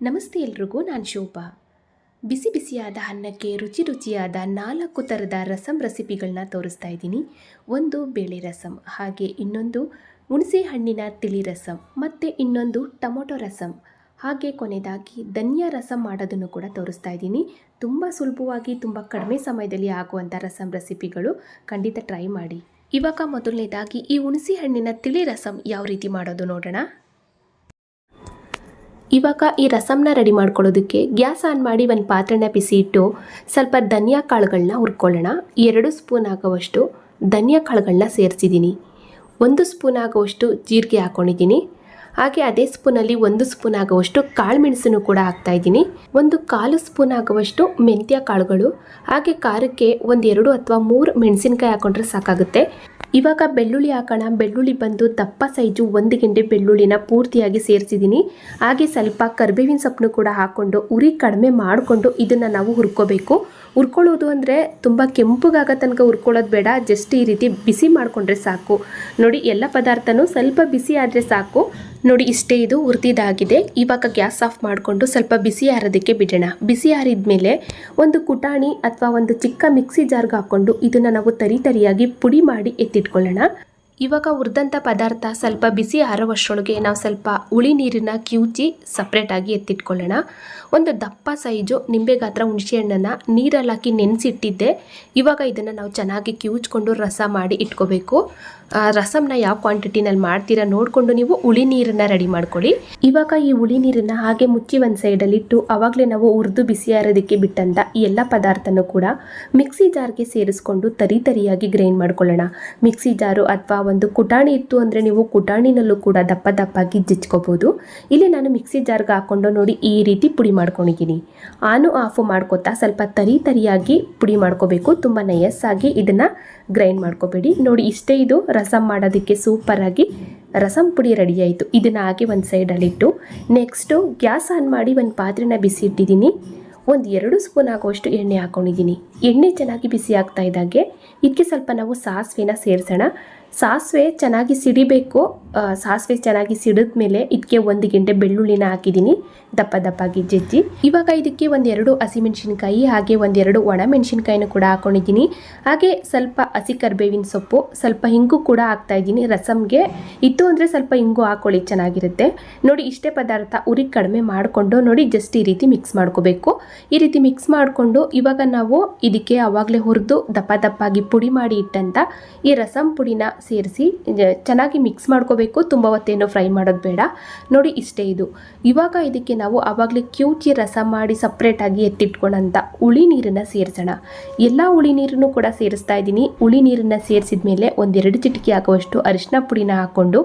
ನಮಸ್ತೆ ಎಲ್ರಿಗೂ, ನಾನು ಶೋಭಾ. ಬಿಸಿ ಬಿಸಿಯಾದ ಅನ್ನಕ್ಕೆ ರುಚಿ ರುಚಿಯಾದ ನಾಲ್ಕು ಥರದ ರಸಂ ರೆಸಿಪಿಗಳನ್ನ ತೋರಿಸ್ತಾ ಇದ್ದೀನಿ. ಒಂದು ಬೇಳೆ ರಸಂ, ಹಾಗೆ ಇನ್ನೊಂದು ಹುಣಸೆ ಹಣ್ಣಿನ ತಿಳಿ ರಸಂ, ಮತ್ತು ಇನ್ನೊಂದು ಟೊಮೊಟೊ ರಸಂ. ಹಾಗೆ ಕೊನೆಯದಾಗಿ ಧನ್ಯ ರಸಂ ಮಾಡೋದನ್ನು ಕೂಡ ತೋರಿಸ್ತಾ ಇದ್ದೀನಿ. ತುಂಬ ಸುಲಭವಾಗಿ, ತುಂಬ ಕಡಿಮೆ ಸಮಯದಲ್ಲಿ ಆಗುವಂಥ ರಸಂ ರೆಸಿಪಿಗಳು ಖಂಡಿತ ಟ್ರೈ ಮಾಡಿ. ಇವಾಗ ಮೊದಲನೇದಾಗಿ ಈ ಹುಣಸೆ ಹಣ್ಣಿನ ತಿಳಿ ರಸಂ ಯಾವ ರೀತಿ ಮಾಡೋದು ನೋಡೋಣ. ಇವಾಗ ಈ ರಸಮ್ನ ರೆಡಿ ಮಾಡ್ಕೊಳ್ಳೋದಕ್ಕೆ ಗ್ಯಾಸ್ ಆನ್ ಮಾಡಿ ಒಂದು ಪಾತ್ರೆನ ಬಿಸಿ ಇಟ್ಟು ಸ್ವಲ್ಪ ಧನಿಯಾ ಕಾಳುಗಳನ್ನ ಹುರ್ಕೊಳ್ಳೋಣ. ಎರಡು ಸ್ಪೂನ್ ಆಗೋವಷ್ಟು ಧನಿಯಾ ಕಾಳುಗಳನ್ನ ಸೇರಿಸಿದ್ದೀನಿ. ಒಂದು ಸ್ಪೂನ್ ಆಗೋವಷ್ಟು ಜೀರಿಗೆ ಹಾಕ್ಕೊಂಡಿದ್ದೀನಿ ಹಾಗೆ ಅದೇ ಸ್ಪೂನಲ್ಲಿ ಒಂದು ಸ್ಪೂನ್ ಆಗುವಷ್ಟು ಕಾಳು ಮೆಣಸನ್ನು ಕೂಡ ಹಾಕ್ತಾ ಇದ್ದೀನಿ ಒಂದು ಕಾಲು ಸ್ಪೂನ್ ಆಗುವಷ್ಟು ಮೆಂತ್ಯ ಕಾಳುಗಳು. ಹಾಗೆ ಖಾರಕ್ಕೆ ಒಂದೆರಡು ಅಥವಾ ಮೂರು ಮೆಣಸಿನ್ಕಾಯಿ ಹಾಕೊಂಡ್ರೆ ಸಾಕಾಗುತ್ತೆ. ಇವಾಗ ಬೆಳ್ಳುಳ್ಳಿ ಹಾಕೋಣ. ಬೆಳ್ಳುಳ್ಳಿ ಬಂದು ದಪ್ಪ ಸೈಜು ಒಂದು ಗೆಂಡೆ ಬೆಳ್ಳುಳ್ಳಿನ ಪೂರ್ತಿಯಾಗಿ ಸೇರಿಸಿದ್ದೀನಿ. ಹಾಗೆ ಸ್ವಲ್ಪ ಕರ್ಬೇವಿನ ಸೊಪ್ಪನ್ನು ಕೂಡ ಹಾಕ್ಕೊಂಡು ಉರಿ ಕಡಿಮೆ ಮಾಡಿಕೊಂಡು ಇದನ್ನು ನಾವು ಹುರ್ಕೋಬೇಕು. ಹುರ್ಕೊಳ್ಳೋದು ಅಂದರೆ ತುಂಬ ಕೆಂಪುಗಾಗ ತನಕ ಹುರ್ಕೊಳ್ಳೋದು ಬೇಡ. ಜಸ್ಟ್ ಈ ರೀತಿ ಬಿಸಿ ಮಾಡಿಕೊಂಡ್ರೆ ಸಾಕು. ನೋಡಿ, ಎಲ್ಲ ಪದಾರ್ಥನೂ ಸ್ವಲ್ಪ ಬಿಸಿ ಆದರೆ ಸಾಕು. ನೋಡಿ, ಇಷ್ಟೇ ಇದು ಉರ್ತಿದಾಗಿದೆ ಇವಾಗ ಗ್ಯಾಸ್ ಆಫ್ ಮಾಡಿಕೊಂಡು ಸ್ವಲ್ಪ ಬಿಸಿ ಆರೋದಕ್ಕೆ ಬಿಡೋಣ. ಬಿಸಿ ಆರಿದ ಮೇಲೆ ಒಂದು ಕುಟಾಣಿ ಅಥವಾ ಒಂದು ಚಿಕ್ಕ ಮಿಕ್ಸಿ ಜಾರ್ಗೆ ಹಾಕ್ಕೊಂಡು ಇದನ್ನು ನಾವು ತರಿ ತರಿಯಾಗಿ ಪುಡಿ ಮಾಡಿ ಎತ್ತಿಟ್ಕೊಳ್ಳೋಣ. ಇವಾಗ ಹುರಿದಂಥ ಪದಾರ್ಥ ಸ್ವಲ್ಪ ಬಿಸಿ ಆರೋವಷ್ಟರೊಳಗೆ ನಾವು ಸ್ವಲ್ಪ ಹುಳಿ ನೀರನ್ನು ಕಿವುಚಿ ಸಪ್ರೇಟಾಗಿ ಎತ್ತಿಟ್ಕೊಳ್ಳೋಣ. ಒಂದು ದಪ್ಪ ಸೈಜು ನಿಂಬೆ ಗಾತ್ರ ಹುಣಸೆಹಣ್ಣನ್ನು ನೀರಲ್ಲಿ ಹಾಕಿ ನೆನೆಸಿಟ್ಟಿದ್ದೆ. ಇವಾಗ ಇದನ್ನು ನಾವು ಚೆನ್ನಾಗಿ ಕಿವುಚ್ಕೊಂಡು ರಸ ಮಾಡಿ ಇಟ್ಕೋಬೇಕು. ರಸಮ್ನ ಯಾವ ಕ್ವಾಂಟಿಟಿನಲ್ಲಿ ಮಾಡ್ತೀರಾ ನೋಡಿಕೊಂಡು ನೀವು ಹುಳಿ ನೀರನ್ನು ರೆಡಿ ಮಾಡ್ಕೊಳ್ಳಿ. ಇವಾಗ ಈ ಹುಳಿ ನೀರನ್ನು ಹಾಗೆ ಮುಚ್ಚಿ ಒಂದು ಸೈಡಲ್ಲಿಟ್ಟು ಆವಾಗಲೇ ನಾವು ಹುರಿದು ಬಿಸಿ ಆರೋದಕ್ಕೆ ಬಿಟ್ಟಂತ ಈ ಎಲ್ಲ ಪದಾರ್ಥನೂ ಕೂಡ ಮಿಕ್ಸಿ ಜಾರ್ಗೆ ಸೇರಿಸ್ಕೊಂಡು ತರಿ ತರಿಯಾಗಿ ಗ್ರೈಂಡ್ ಮಾಡ್ಕೊಳ್ಳೋಣ. ಮಿಕ್ಸಿ ಜಾರು ಅಥವಾ ಒಂದು ಕುಟಾಣಿ ಇತ್ತು ಅಂದರೆ ನೀವು ಕುಟಾಣಿನಲ್ಲೂ ಕೂಡ ದಪ್ಪ ದಪ್ಪಾಗಿ ಜಿಚ್ಕೋಬೋದು ಇಲ್ಲಿ ನಾನು ಮಿಕ್ಸಿ ಜಾರ್ಗೆ ಹಾಕ್ಕೊಂಡು ನೋಡಿ ಈ ರೀತಿ ಪುಡಿ ಮಾಡ್ಕೊಂಡಿದ್ದೀನಿ. ಆನು ಆಫು ಮಾಡ್ಕೊತಾ ಸ್ವಲ್ಪ ತರಿ ತರಿಯಾಗಿ ಪುಡಿ ಮಾಡ್ಕೋಬೇಕು. ತುಂಬ ನಯಸ್ಸಾಗಿ ಇದನ್ನು ಗ್ರೈಂಡ್ ಮಾಡ್ಕೋಬೇಡಿ. ನೋಡಿ, ಇಷ್ಟೇ ಇದು. ರಸಂ ಮಾಡೋದಕ್ಕೆ ಸೂಪರಾಗಿ ರಸಂ ಪುಡಿ ರೆಡಿ ಆಯಿತು. ಇದನ್ನು ಹಾಗೆ ಒಂದು ಸೈಡಲ್ಲಿಟ್ಟು ನೆಕ್ಸ್ಟು ಗ್ಯಾಸ್ ಆನ್ ಮಾಡಿ ಒಂದು ಪಾತ್ರೆನ ಬಿಸಿ ಇಟ್ಟಿದ್ದೀನಿ. ಒಂದು ಎರಡು ಸ್ಪೂನ್ ಆಗುವಷ್ಟು ಎಣ್ಣೆ ಹಾಕ್ಕೊಂಡಿದ್ದೀನಿ ಎಣ್ಣೆ ಚೆನ್ನಾಗಿ ಬಿಸಿ ಆಗ್ತಾ ಇದ್ದಾಗೆ ಇದಕ್ಕೆ ಸ್ವಲ್ಪ ನಾವು ಸಾಸಿವೆನ ಸೇರಿಸೋಣ. ಸಾಸಿವೆ ಚೆನ್ನಾಗಿ ಸಿಡಿಬೇಕು ಸಾಸಿವೆ ಚೆನ್ನಾಗಿ ಸಿಡಿದ ಮೇಲೆ ಇದಕ್ಕೆ ಒಂದು ಗಂಟೆ ಬೆಳ್ಳುಳ್ಳಿನ ಹಾಕಿದ್ದೀನಿ, ದಪ್ಪ ದಪ್ಪಾಗಿ ಜಜ್ಜಿ. ಇವಾಗ ಇದಕ್ಕೆ ಒಂದೆರಡು ಹಸಿಮೆಣಸಿನ್ಕಾಯಿ ಹಾಗೆ ಒಂದೆರಡು ಒಣ ಮೆಣಸಿನ್ಕಾಯಿನೂ ಕೂಡ ಹಾಕೊಂಡಿದ್ದೀನಿ. ಹಾಗೆ ಸ್ವಲ್ಪ ಹಸಿ ಕರ್ಬೇವಿನ ಸೊಪ್ಪು, ಸ್ವಲ್ಪ ಹಿಂಗು ಕೂಡ ಹಾಕ್ತಾ ಇದ್ದೀನಿ ರಸಮ್ಗೆ ಇತ್ತು ಅಂದರೆ ಸ್ವಲ್ಪ ಹಿಂಗು ಹಾಕೊಳ್ಳಿ, ಚೆನ್ನಾಗಿರುತ್ತೆ. ನೋಡಿ, ಇಷ್ಟೇ ಪದಾರ್ಥ ಉರಿ ಕಡಿಮೆ ಮಾಡಿಕೊಂಡು ನೋಡಿ ಜಸ್ಟ್ ಈ ರೀತಿ ಮಿಕ್ಸ್ ಮಾಡ್ಕೋಬೇಕು. ಈ ರೀತಿ ಮಿಕ್ಸ್ ಮಾಡಿಕೊಂಡು ಇವಾಗ ನಾವು ಇದಕ್ಕೆ ಆವಾಗಲೇ ಹುರಿದು ದಪ್ಪ ದಪ್ಪಾಗಿ ಪುಡಿ ಮಾಡಿ ಇಟ್ಟಂತ ಈ ರಸಮ್ ಪುಡಿನ ಸೇರಿಸಿ ಚೆನ್ನಾಗಿ ಮಿಕ್ಸ್ ಮಾಡ್ಕೋಬೇಕು. ತುಂಬ ಹೊತ್ತೇನು ಫ್ರೈ ಮಾಡೋದು ಬೇಡ. ನೋಡಿ, ಇಷ್ಟೇ ಇದು. ಇವಾಗ ಇದಕ್ಕೆ ನಾವು ಆವಾಗಲೇ ಕ್ಯೂಚಿ ರಸ ಮಾಡಿ ಸಪ್ರೇಟಾಗಿ ಎತ್ತಿಟ್ಕೊಂಡಂಥ ಹುಳಿ ನೀರನ್ನು ಸೇರಿಸೋಣ. ಎಲ್ಲ ಹುಳಿ ನೀರನ್ನು ಕೂಡ ಸೇರಿಸ್ತಾ ಇದ್ದೀನಿ. ಹುಳಿ ನೀರನ್ನು ಸೇರಿಸಿದ ಮೇಲೆ ಒಂದೆರಡು ಚಿಟಿಕೆ ಹಾಕುವಷ್ಟು ಅರಿಶಿನ ಪುಡಿನ ಹಾಕ್ಕೊಂಡು,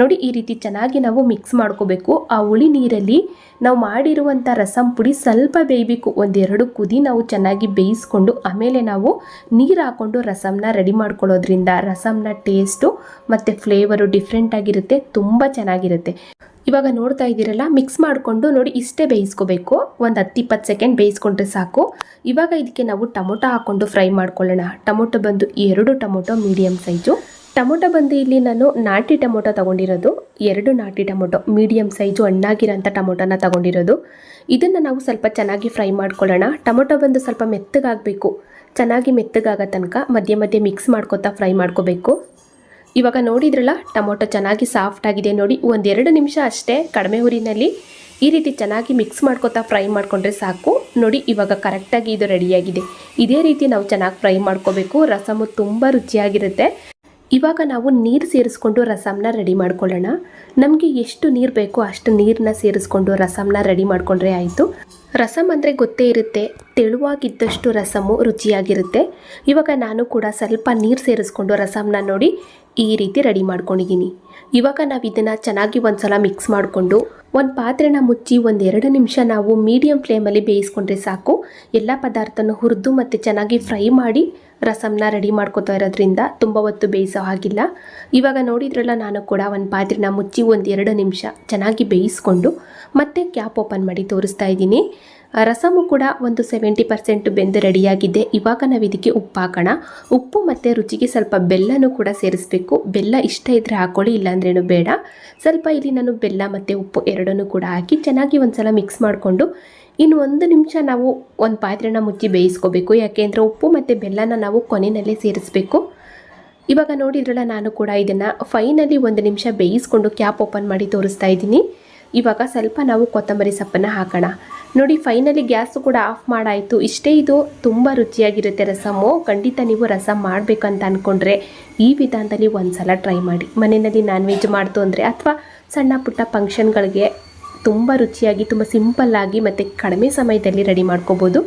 ನೋಡಿ, ಈ ರೀತಿ ಚೆನ್ನಾಗಿ ನಾವು ಮಿಕ್ಸ್ ಮಾಡ್ಕೋಬೇಕು. ಆ ಹುಳಿ ನೀರಲ್ಲಿ ನಾವು ಮಾಡಿರುವಂಥ ರಸಂ ಪುಡಿ ಸ್ವಲ್ಪ ಬೇಯಬೇಕು. ಒಂದೆರಡು ಕುದಿ ನಾವು ಚೆನ್ನಾಗಿ ಬೇಯಿಸ್ಕೊಂಡು, ಆಮೇಲೆ ನಾವು ನೀರು ಹಾಕ್ಕೊಂಡು ರಸಮ್ನ ರೆಡಿ ಮಾಡ್ಕೊಳ್ಳೋದ್ರಿಂದ ರಸಮ್ನ ಟೇಸ್ಟು ಮತ್ತು ಫ್ಲೇವರು ಡಿಫ್ರೆಂಟ್ ಆಗಿರುತ್ತೆ, ತುಂಬ ಚೆನ್ನಾಗಿರುತ್ತೆ. ಇವಾಗ ನೋಡ್ತಾ ಇದ್ದೀರಲ್ಲ ಮಿಕ್ಸ್ ಮಾಡಿಕೊಂಡು ನೋಡಿ ಇಷ್ಟೇ ಬೇಯಿಸ್ಕೋಬೇಕು. ಒಂದು ಹತ್ತು ಇಪ್ಪತ್ತು ಸೆಕೆಂಡ್ ಬೇಯಿಸ್ಕೊಂಡ್ರೆ ಸಾಕು. ಇವಾಗ ಇದಕ್ಕೆ ನಾವು ಟೊಮೊಟೊ ಹಾಕ್ಕೊಂಡು ಫ್ರೈ ಮಾಡ್ಕೊಳ್ಳೋಣ. ಟೊಮೊಟೊ ಬಂದು ಎರಡು ಟೊಮೊಟೊ ಮೀಡಿಯಮ್ ಸೈಜು ಟೊಮೊಟೊ ಬಂದು ಇಲ್ಲಿ ನಾನು ನಾಟಿ ಟೊಮೊಟೊ ತಗೊಂಡಿರೋದು. ಎರಡು ನಾಟಿ ಟೊಮೊಟೊ ಮೀಡಿಯಮ್ ಸೈಜು ಹಣ್ಣಾಗಿರೋಂಥ ಟೊಮೊಟೊನ ತಗೊಂಡಿರೋದು. ಇದನ್ನು ನಾವು ಸ್ವಲ್ಪ ಚೆನ್ನಾಗಿ ಫ್ರೈ ಮಾಡ್ಕೊಳ್ಳೋಣ. ಟೊಮೊಟೊ ಬಂದು ಸ್ವಲ್ಪ ಮೆತ್ತಗಾಗಬೇಕು. ಚೆನ್ನಾಗಿ ಮೆತ್ತಗಾಗೋ ತನಕ ಮಧ್ಯೆ ಮಧ್ಯೆ ಮಿಕ್ಸ್ ಮಾಡ್ಕೋತಾ ಫ್ರೈ ಮಾಡ್ಕೋಬೇಕು. ಇವಾಗ ನೋಡಿದ್ರಲ್ಲ, ಟೊಮೊಟೊ ಚೆನ್ನಾಗಿ ಸಾಫ್ಟ್ ಆಗಿದೆ ನೋಡಿ, ಒಂದೆರಡು ನಿಮಿಷ ಅಷ್ಟೇ ಕಡಿಮೆ ಹುರಿನಲ್ಲಿ ಈ ರೀತಿ ಚೆನ್ನಾಗಿ ಮಿಕ್ಸ್ ಮಾಡ್ಕೊತಾ ಫ್ರೈ ಮಾಡಿಕೊಂಡ್ರೆ ಸಾಕು. ನೋಡಿ, ಇವಾಗ ಕರೆಕ್ಟಾಗಿ ಇದು ರೆಡಿಯಾಗಿದೆ ಇದೇ ರೀತಿ ನಾವು ಚೆನ್ನಾಗಿ ಫ್ರೈ ಮಾಡ್ಕೋಬೇಕು. ರಸಮು ತುಂಬ ರುಚಿಯಾಗಿರುತ್ತೆ. ಇವಾಗ ನಾವು ನೀರು ಸೇರಿಸ್ಕೊಂಡು ರಸಮ್ನ ರೆಡಿ ಮಾಡ್ಕೊಳ್ಳೋಣ. ನಮಗೆ ಎಷ್ಟು ನೀರು ಬೇಕೋ ಅಷ್ಟು ನೀರನ್ನ ಸೇರಿಸ್ಕೊಂಡು ರಸಮ್ನ ರೆಡಿ ಮಾಡಿಕೊಂಡ್ರೆ ಆಯಿತು. ರಸಮ್ ಅಂದರೆ ಗೊತ್ತೇ ಇರುತ್ತೆ. ತೆಳುವಾಗಿದ್ದಷ್ಟು ರಸಮು ರುಚಿಯಾಗಿರುತ್ತೆ. ಇವಾಗ ನಾನು ಕೂಡ ಸ್ವಲ್ಪ ನೀರು ಸೇರಿಸ್ಕೊಂಡು ರಸಮ್ನ ನೋಡಿ ಈ ರೀತಿ ರೆಡಿ ಮಾಡ್ಕೊಂಡಿದ್ದೀನಿ. ಇವಾಗ ನಾವು ಇದನ್ನು ಚೆನ್ನಾಗಿ ಒಂದ್ಸಲ ಮಿಕ್ಸ್ ಮಾಡಿಕೊಂಡು ಒಂದು ಪಾತ್ರೆನ ಮುಚ್ಚಿ ಒಂದೆರಡು ನಿಮಿಷ ನಾವು ಮೀಡಿಯಮ್ ಫ್ಲೇಮಲ್ಲಿ ಬೇಯಿಸ್ಕೊಂಡ್ರೆ ಸಾಕು. ಎಲ್ಲ ಪದಾರ್ಥನೂ ಹುರಿದು ಮತ್ತು ಚೆನ್ನಾಗಿ ಫ್ರೈ ಮಾಡಿ ರಸಮ್ನ ರೆಡಿ ಮಾಡ್ಕೊತಾ ಇರೋದ್ರಿಂದ ತುಂಬ ಹೊತ್ತು ಬೇಯಿಸೋ ಹಾಗಿಲ್ಲ. ಇವಾಗ ನೋಡಿದ್ರಲ್ಲ ನಾನು ಕೂಡ ಒಂದು ಪಾತ್ರೆನ ಮುಚ್ಚಿ ಒಂದು ಎರಡು ನಿಮಿಷ ಚೆನ್ನಾಗಿ ಬೇಯಿಸ್ಕೊಂಡು ಮತ್ತೆ ಕ್ಯಾಪ್ ಓಪನ್ ಮಾಡಿ ತೋರಿಸ್ತಾ ಇದ್ದೀನಿ. ರಸಮು ಕೂಡ ಒಂದು ಸೆವೆಂಟಿ ಪರ್ಸೆಂಟ್ ಬೆಂದು ರೆಡಿಯಾಗಿದೆ. ಇವಾಗ ನಾವು ಇದಕ್ಕೆ ಉಪ್ಪು ಹಾಕೋಣ ಉಪ್ಪು ಮತ್ತು ರುಚಿಗೆ ಸ್ವಲ್ಪ ಬೆಲ್ಲನೂ ಕೂಡ ಸೇರಿಸಬೇಕು. ಬೆಲ್ಲ ಇಷ್ಟ ಇದ್ದರೆ ಹಾಕೊಳ್ಳಿ, ಇಲ್ಲಾಂದ್ರೇನು ಬೇಡ. ಸ್ವಲ್ಪ ಇಲ್ಲಿ ನಾನು ಬೆಲ್ಲ ಮತ್ತು ಉಪ್ಪು ಎರಡನ್ನೂ ಕೂಡ ಹಾಕಿ ಚೆನ್ನಾಗಿ ಒಂದ್ಸಲ ಮಿಕ್ಸ್ ಮಾಡಿಕೊಂಡು ಇನ್ನು ಒಂದು ನಿಮಿಷ ನಾವು ಒಂದು ಪಾತ್ರೆನ ಮುಚ್ಚಿ ಬೇಯಿಸ್ಕೋಬೇಕು. ಯಾಕೆಂದರೆ ಉಪ್ಪು ಮತ್ತು ಬೆಲ್ಲನ ನಾವು ಕೊನೆಯಲ್ಲೇ ಸೇರಿಸಬೇಕು. ಇವಾಗ ನೋಡಿದ್ರಲ್ಲ ನಾನು ಕೂಡ ಇದನ್ನು ಫೈನಲಿ ಒಂದು ನಿಮಿಷ ಬೇಯಿಸ್ಕೊಂಡು ಕ್ಯಾಪ್ ಓಪನ್ ಮಾಡಿ ತೋರಿಸ್ತಾ ಇದ್ದೀನಿ. ಇವಾಗ ಸ್ವಲ್ಪ ನಾವು ಕೊತ್ತಂಬರಿ ಸೊಪ್ಪನ್ನು ಹಾಕೋಣ. ನೋಡಿ ಫೈನಲಿ ಗ್ಯಾಸು ಕೂಡ ಆಫ್ ಮಾಡಾಯಿತು. ಇಷ್ಟೇ ಇದು ತುಂಬ ರುಚಿಯಾಗಿರುತ್ತೆ ರಸಮು, ಖಂಡಿತ ನೀವು ರಸಮ್ ಮಾಡಬೇಕಂತ ಅಂದ್ಕೊಂಡ್ರೆ ಈ ವಿಧಾನದಲ್ಲಿ ಒಂದು ಸಲ ಟ್ರೈ ಮಾಡಿ. ಮನೆಯಲ್ಲಿ ನಾನ್ ವೆಜ್ ಮಾಡ್ತು ಅಂದರೆ ಅಥವಾ ಸಣ್ಣ ಪುಟ್ಟ ಫಂಕ್ಷನ್ಗಳಿಗೆ ತುಂಬ ರುಚಿಯಾಗಿ, ತುಂಬ ಸಿಂಪಲ್ಲಾಗಿ ಮತ್ತು ಕಡಿಮೆ ಸಮಯದಲ್ಲಿ ರೆಡಿ ಮಾಡ್ಕೋಬೋದು.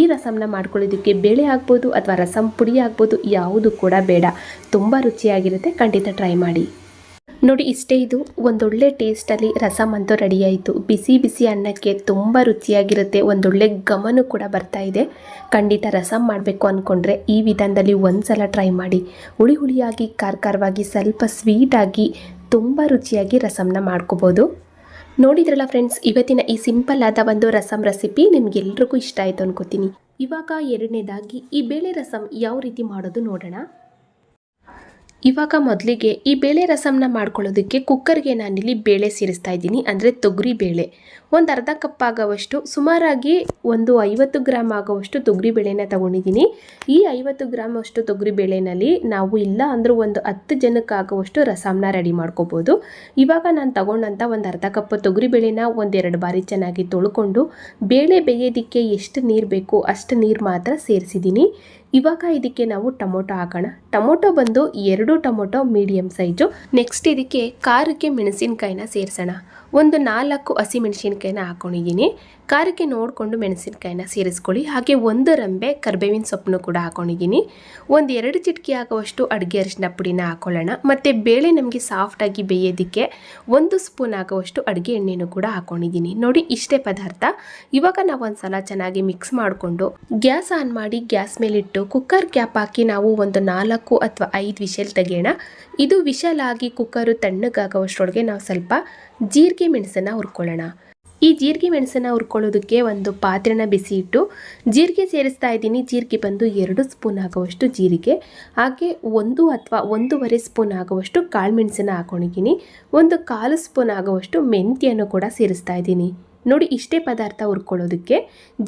ಈ ರಸಮ್ನ ಮಾಡ್ಕೊಳ್ಳೋದಕ್ಕೆ ಬೇಳೆ ಆಗ್ಬೋದು ಅಥವಾ ರಸಮ್ ಪುಡಿ ಆಗ್ಬೋದು, ಯಾವುದು ಕೂಡ ಬೇಡ. ತುಂಬ ರುಚಿಯಾಗಿರುತ್ತೆ. ಖಂಡಿತ ಟ್ರೈ ಮಾಡಿ. ನೋಡಿ, ಇಷ್ಟೇ ಇದು. ಒಂದೊಳ್ಳೆ ಟೇಸ್ಟಲ್ಲಿ ರಸಮ್ ಅಂತೂ ರೆಡಿಯಾಯಿತು ಬಿಸಿ ಬಿಸಿ ಅನ್ನಕ್ಕೆ ತುಂಬ ರುಚಿಯಾಗಿರುತ್ತೆ. ಒಂದೊಳ್ಳೆ ಗಮನು ಕೂಡ ಬರ್ತಾ ಇದೆ. ಖಂಡಿತ ರಸಮ್ ಮಾಡಬೇಕು ಅಂದ್ಕೊಂಡ್ರೆ ಈ ವಿಧಾನದಲ್ಲಿ ಒಂದ್ಸಲ ಟ್ರೈ ಮಾಡಿ. ಹುಳಿ ಹುಳಿಯಾಗಿ ಖಾರ ಖಾರವಾಗಿ ಸ್ವಲ್ಪ ಸ್ವೀಟಾಗಿ ತುಂಬ ರುಚಿಯಾಗಿ ರಸಮ್ನ ಮಾಡ್ಕೋಬೋದು. ನೋಡಿದ್ರಲ್ಲ ಫ್ರೆಂಡ್ಸ್ ಇವತ್ತಿನ ಈ ಸಿಂಪಲ್ ಆದ ಒಂದು ರಸಮ್ ರೆಸಿಪಿ ನಿಮಗೆಲ್ರಿಗೂ ಇಷ್ಟ ಆಯಿತು ಅನ್ಕೋತೀನಿ. ಇವಾಗ ಎರಡನೇದಾಗಿ ಈ ಬೇಳೆ ರಸಮ್ ಯಾವ ರೀತಿ ಮಾಡೋದು ನೋಡೋಣ. ಇವಾಗ ಮೊದಲಿಗೆ ಈ ಬೇಳೆ ರಸಮ್ನ ಮಾಡ್ಕೊಳ್ಳೋದಕ್ಕೆ ಕುಕ್ಕರ್ಗೆ ನಾನಿಲ್ಲಿ ಬೇಳೆ ಸೇರಿಸ್ತಾ ಇದ್ದೀನಿ, ಅಂದರೆ ತೊಗರಿ ಬೇಳೆ. ಒಂದು ಅರ್ಧ ಕಪ್ ಆಗೋವಷ್ಟು, ಸುಮಾರಾಗಿ ಒಂದು ಐವತ್ತು ಗ್ರಾಮ್ ಆಗೋವಷ್ಟು ತೊಗರಿ ಬೇಳೆನ ತಗೊಂಡಿದ್ದೀನಿ. ಈ ಐವತ್ತು ಗ್ರಾಮ್ ಅಷ್ಟು ತೊಗರಿ ಬೇಳೆನಲ್ಲಿ ನಾವು ಇಲ್ಲ ಅಂದರೂ ಒಂದು ಹತ್ತು ಜನಕ್ಕೆ ಆಗುವಷ್ಟು ರಸಮ್ನ ರೆಡಿ ಮಾಡ್ಕೋಬೋದು. ಇವಾಗ ನಾನು ತಗೊಂಡಂಥ ಒಂದು ಅರ್ಧ ಕಪ್ ತೊಗರಿ ಬೇಳೆನ ಒಂದೆರಡು ಬಾರಿ ಚೆನ್ನಾಗಿ ತೊಳ್ಕೊಂಡು, ಬೇಳೆ ಬೇಯೋದಕ್ಕೆ ಎಷ್ಟು ನೀರು ಬೇಕು ಅಷ್ಟು ನೀರು ಮಾತ್ರ ಸೇರಿಸಿದ್ದೀನಿ. ಇವಾಗ ಇದಕ್ಕೆ ನಾವು ಟೊಮೊಟೊ ಹಾಕೋಣ. ಟೊಮೊಟೊ ಬಂದು ಎರಡು ಟೊಮೊಟೊ ಮೀಡಿಯಂ ಸೈಜು ನೆಕ್ಸ್ಟ್ ಇದಕ್ಕೆ ಖಾರಕ್ಕೆ ಮೆಣಸಿನಕಾಯಿನ ಸೇರಿಸೋಣ. ಒಂದು ನಾಲ್ಕು ಹಸಿ ಮೆಣಸಿನ್ಕಾಯಿನ ಹಾಕೊಂಡಿದ್ದೀನಿ. ಖಾರಕ್ಕೆ ನೋಡಿಕೊಂಡು ಮೆಣಸಿನಕಾಯಿನ ಸೇರಿಸ್ಕೊಳ್ಳಿ. ಹಾಗೆ ಒಂದು ರಂಬೆ ಕರ್ಬೇವಿನ ಸೊಪ್ಪನ್ನು ಕೂಡ ಹಾಕೊಂಡಿದ್ದೀನಿ. ಒಂದು ಎರಡು ಚಿಟಕಿ ಆಗುವಷ್ಟು ಅಡುಗೆ ಅರಿಶಿನ ಪುಡಿನ ಹಾಕೊಳ್ಳೋಣ. ಮತ್ತು ಬೇಳೆ ನಮಗೆ ಸಾಫ್ಟಾಗಿ ಬೇಯೋದಕ್ಕೆ ಒಂದು ಸ್ಪೂನ್ ಆಗುವಷ್ಟು ಅಡುಗೆ ಎಣ್ಣೆನೂ ಕೂಡ ಹಾಕೊಂಡಿದ್ದೀನಿ. ನೋಡಿ, ಇಷ್ಟೇ ಪದಾರ್ಥ. ಇವಾಗ ನಾವು ಒಂದು ಸಲ ಚೆನ್ನಾಗಿ ಮಿಕ್ಸ್ ಮಾಡಿಕೊಂಡು ಗ್ಯಾಸ್ ಆನ್ ಮಾಡಿ ಗ್ಯಾಸ್ ಮೇಲಿಟ್ಟು ಕುಕ್ಕರ್ ಕ್ಯಾಪ್ ಹಾಕಿ ನಾವು ಒಂದು ನಾಲ್ಕು ಅಥವಾ ಐದು ವಿಷಲ್ ತೆಗೆಯೋಣ. ಇದು ವಿಷಲ್ ಆಗಿ ಕುಕ್ಕರು ತಣ್ಣಗಾಗುವಷ್ಟರೊಳಗೆ ನಾವು ಸ್ವಲ್ಪ ಜೀರಿಗೆ ಮೆಣಸನ್ನು ಹುರ್ಕೊಳ್ಳೋಣ. ಈ ಜೀರಿಗೆ ಮೆಣಸನ್ನು ಹುರ್ಕೊಳ್ಳೋದಕ್ಕೆ ಒಂದು ಪಾತ್ರೆನ ಬಿಸಿ ಇಟ್ಟು ಜೀರಿಗೆ ಸೇರಿಸ್ತಾ ಇದ್ದೀನಿ. ಜೀರಿಗೆ ಬಂದು ಎರಡು ಸ್ಪೂನ್ ಆಗುವಷ್ಟು ಜೀರಿಗೆ, ಹಾಗೆ ಒಂದು ಅಥವಾ ಒಂದೂವರೆ ಸ್ಪೂನ್ ಆಗುವಷ್ಟು ಕಾಳು ಮೆಣಸನ್ನು ಹಾಕೊಂಡಿದ್ದೀನಿ. ಒಂದು ಕಾಲು ಸ್ಪೂನ್ ಆಗುವಷ್ಟು ಮೆಂತ್ಯನ್ನು ಕೂಡ ಸೇರಿಸ್ತಾ ಇದ್ದೀನಿ. ನೋಡಿ ಇಷ್ಟೇ ಪದಾರ್ಥ ಹುರ್ಕೊಳ್ಳೋದಕ್ಕೆ.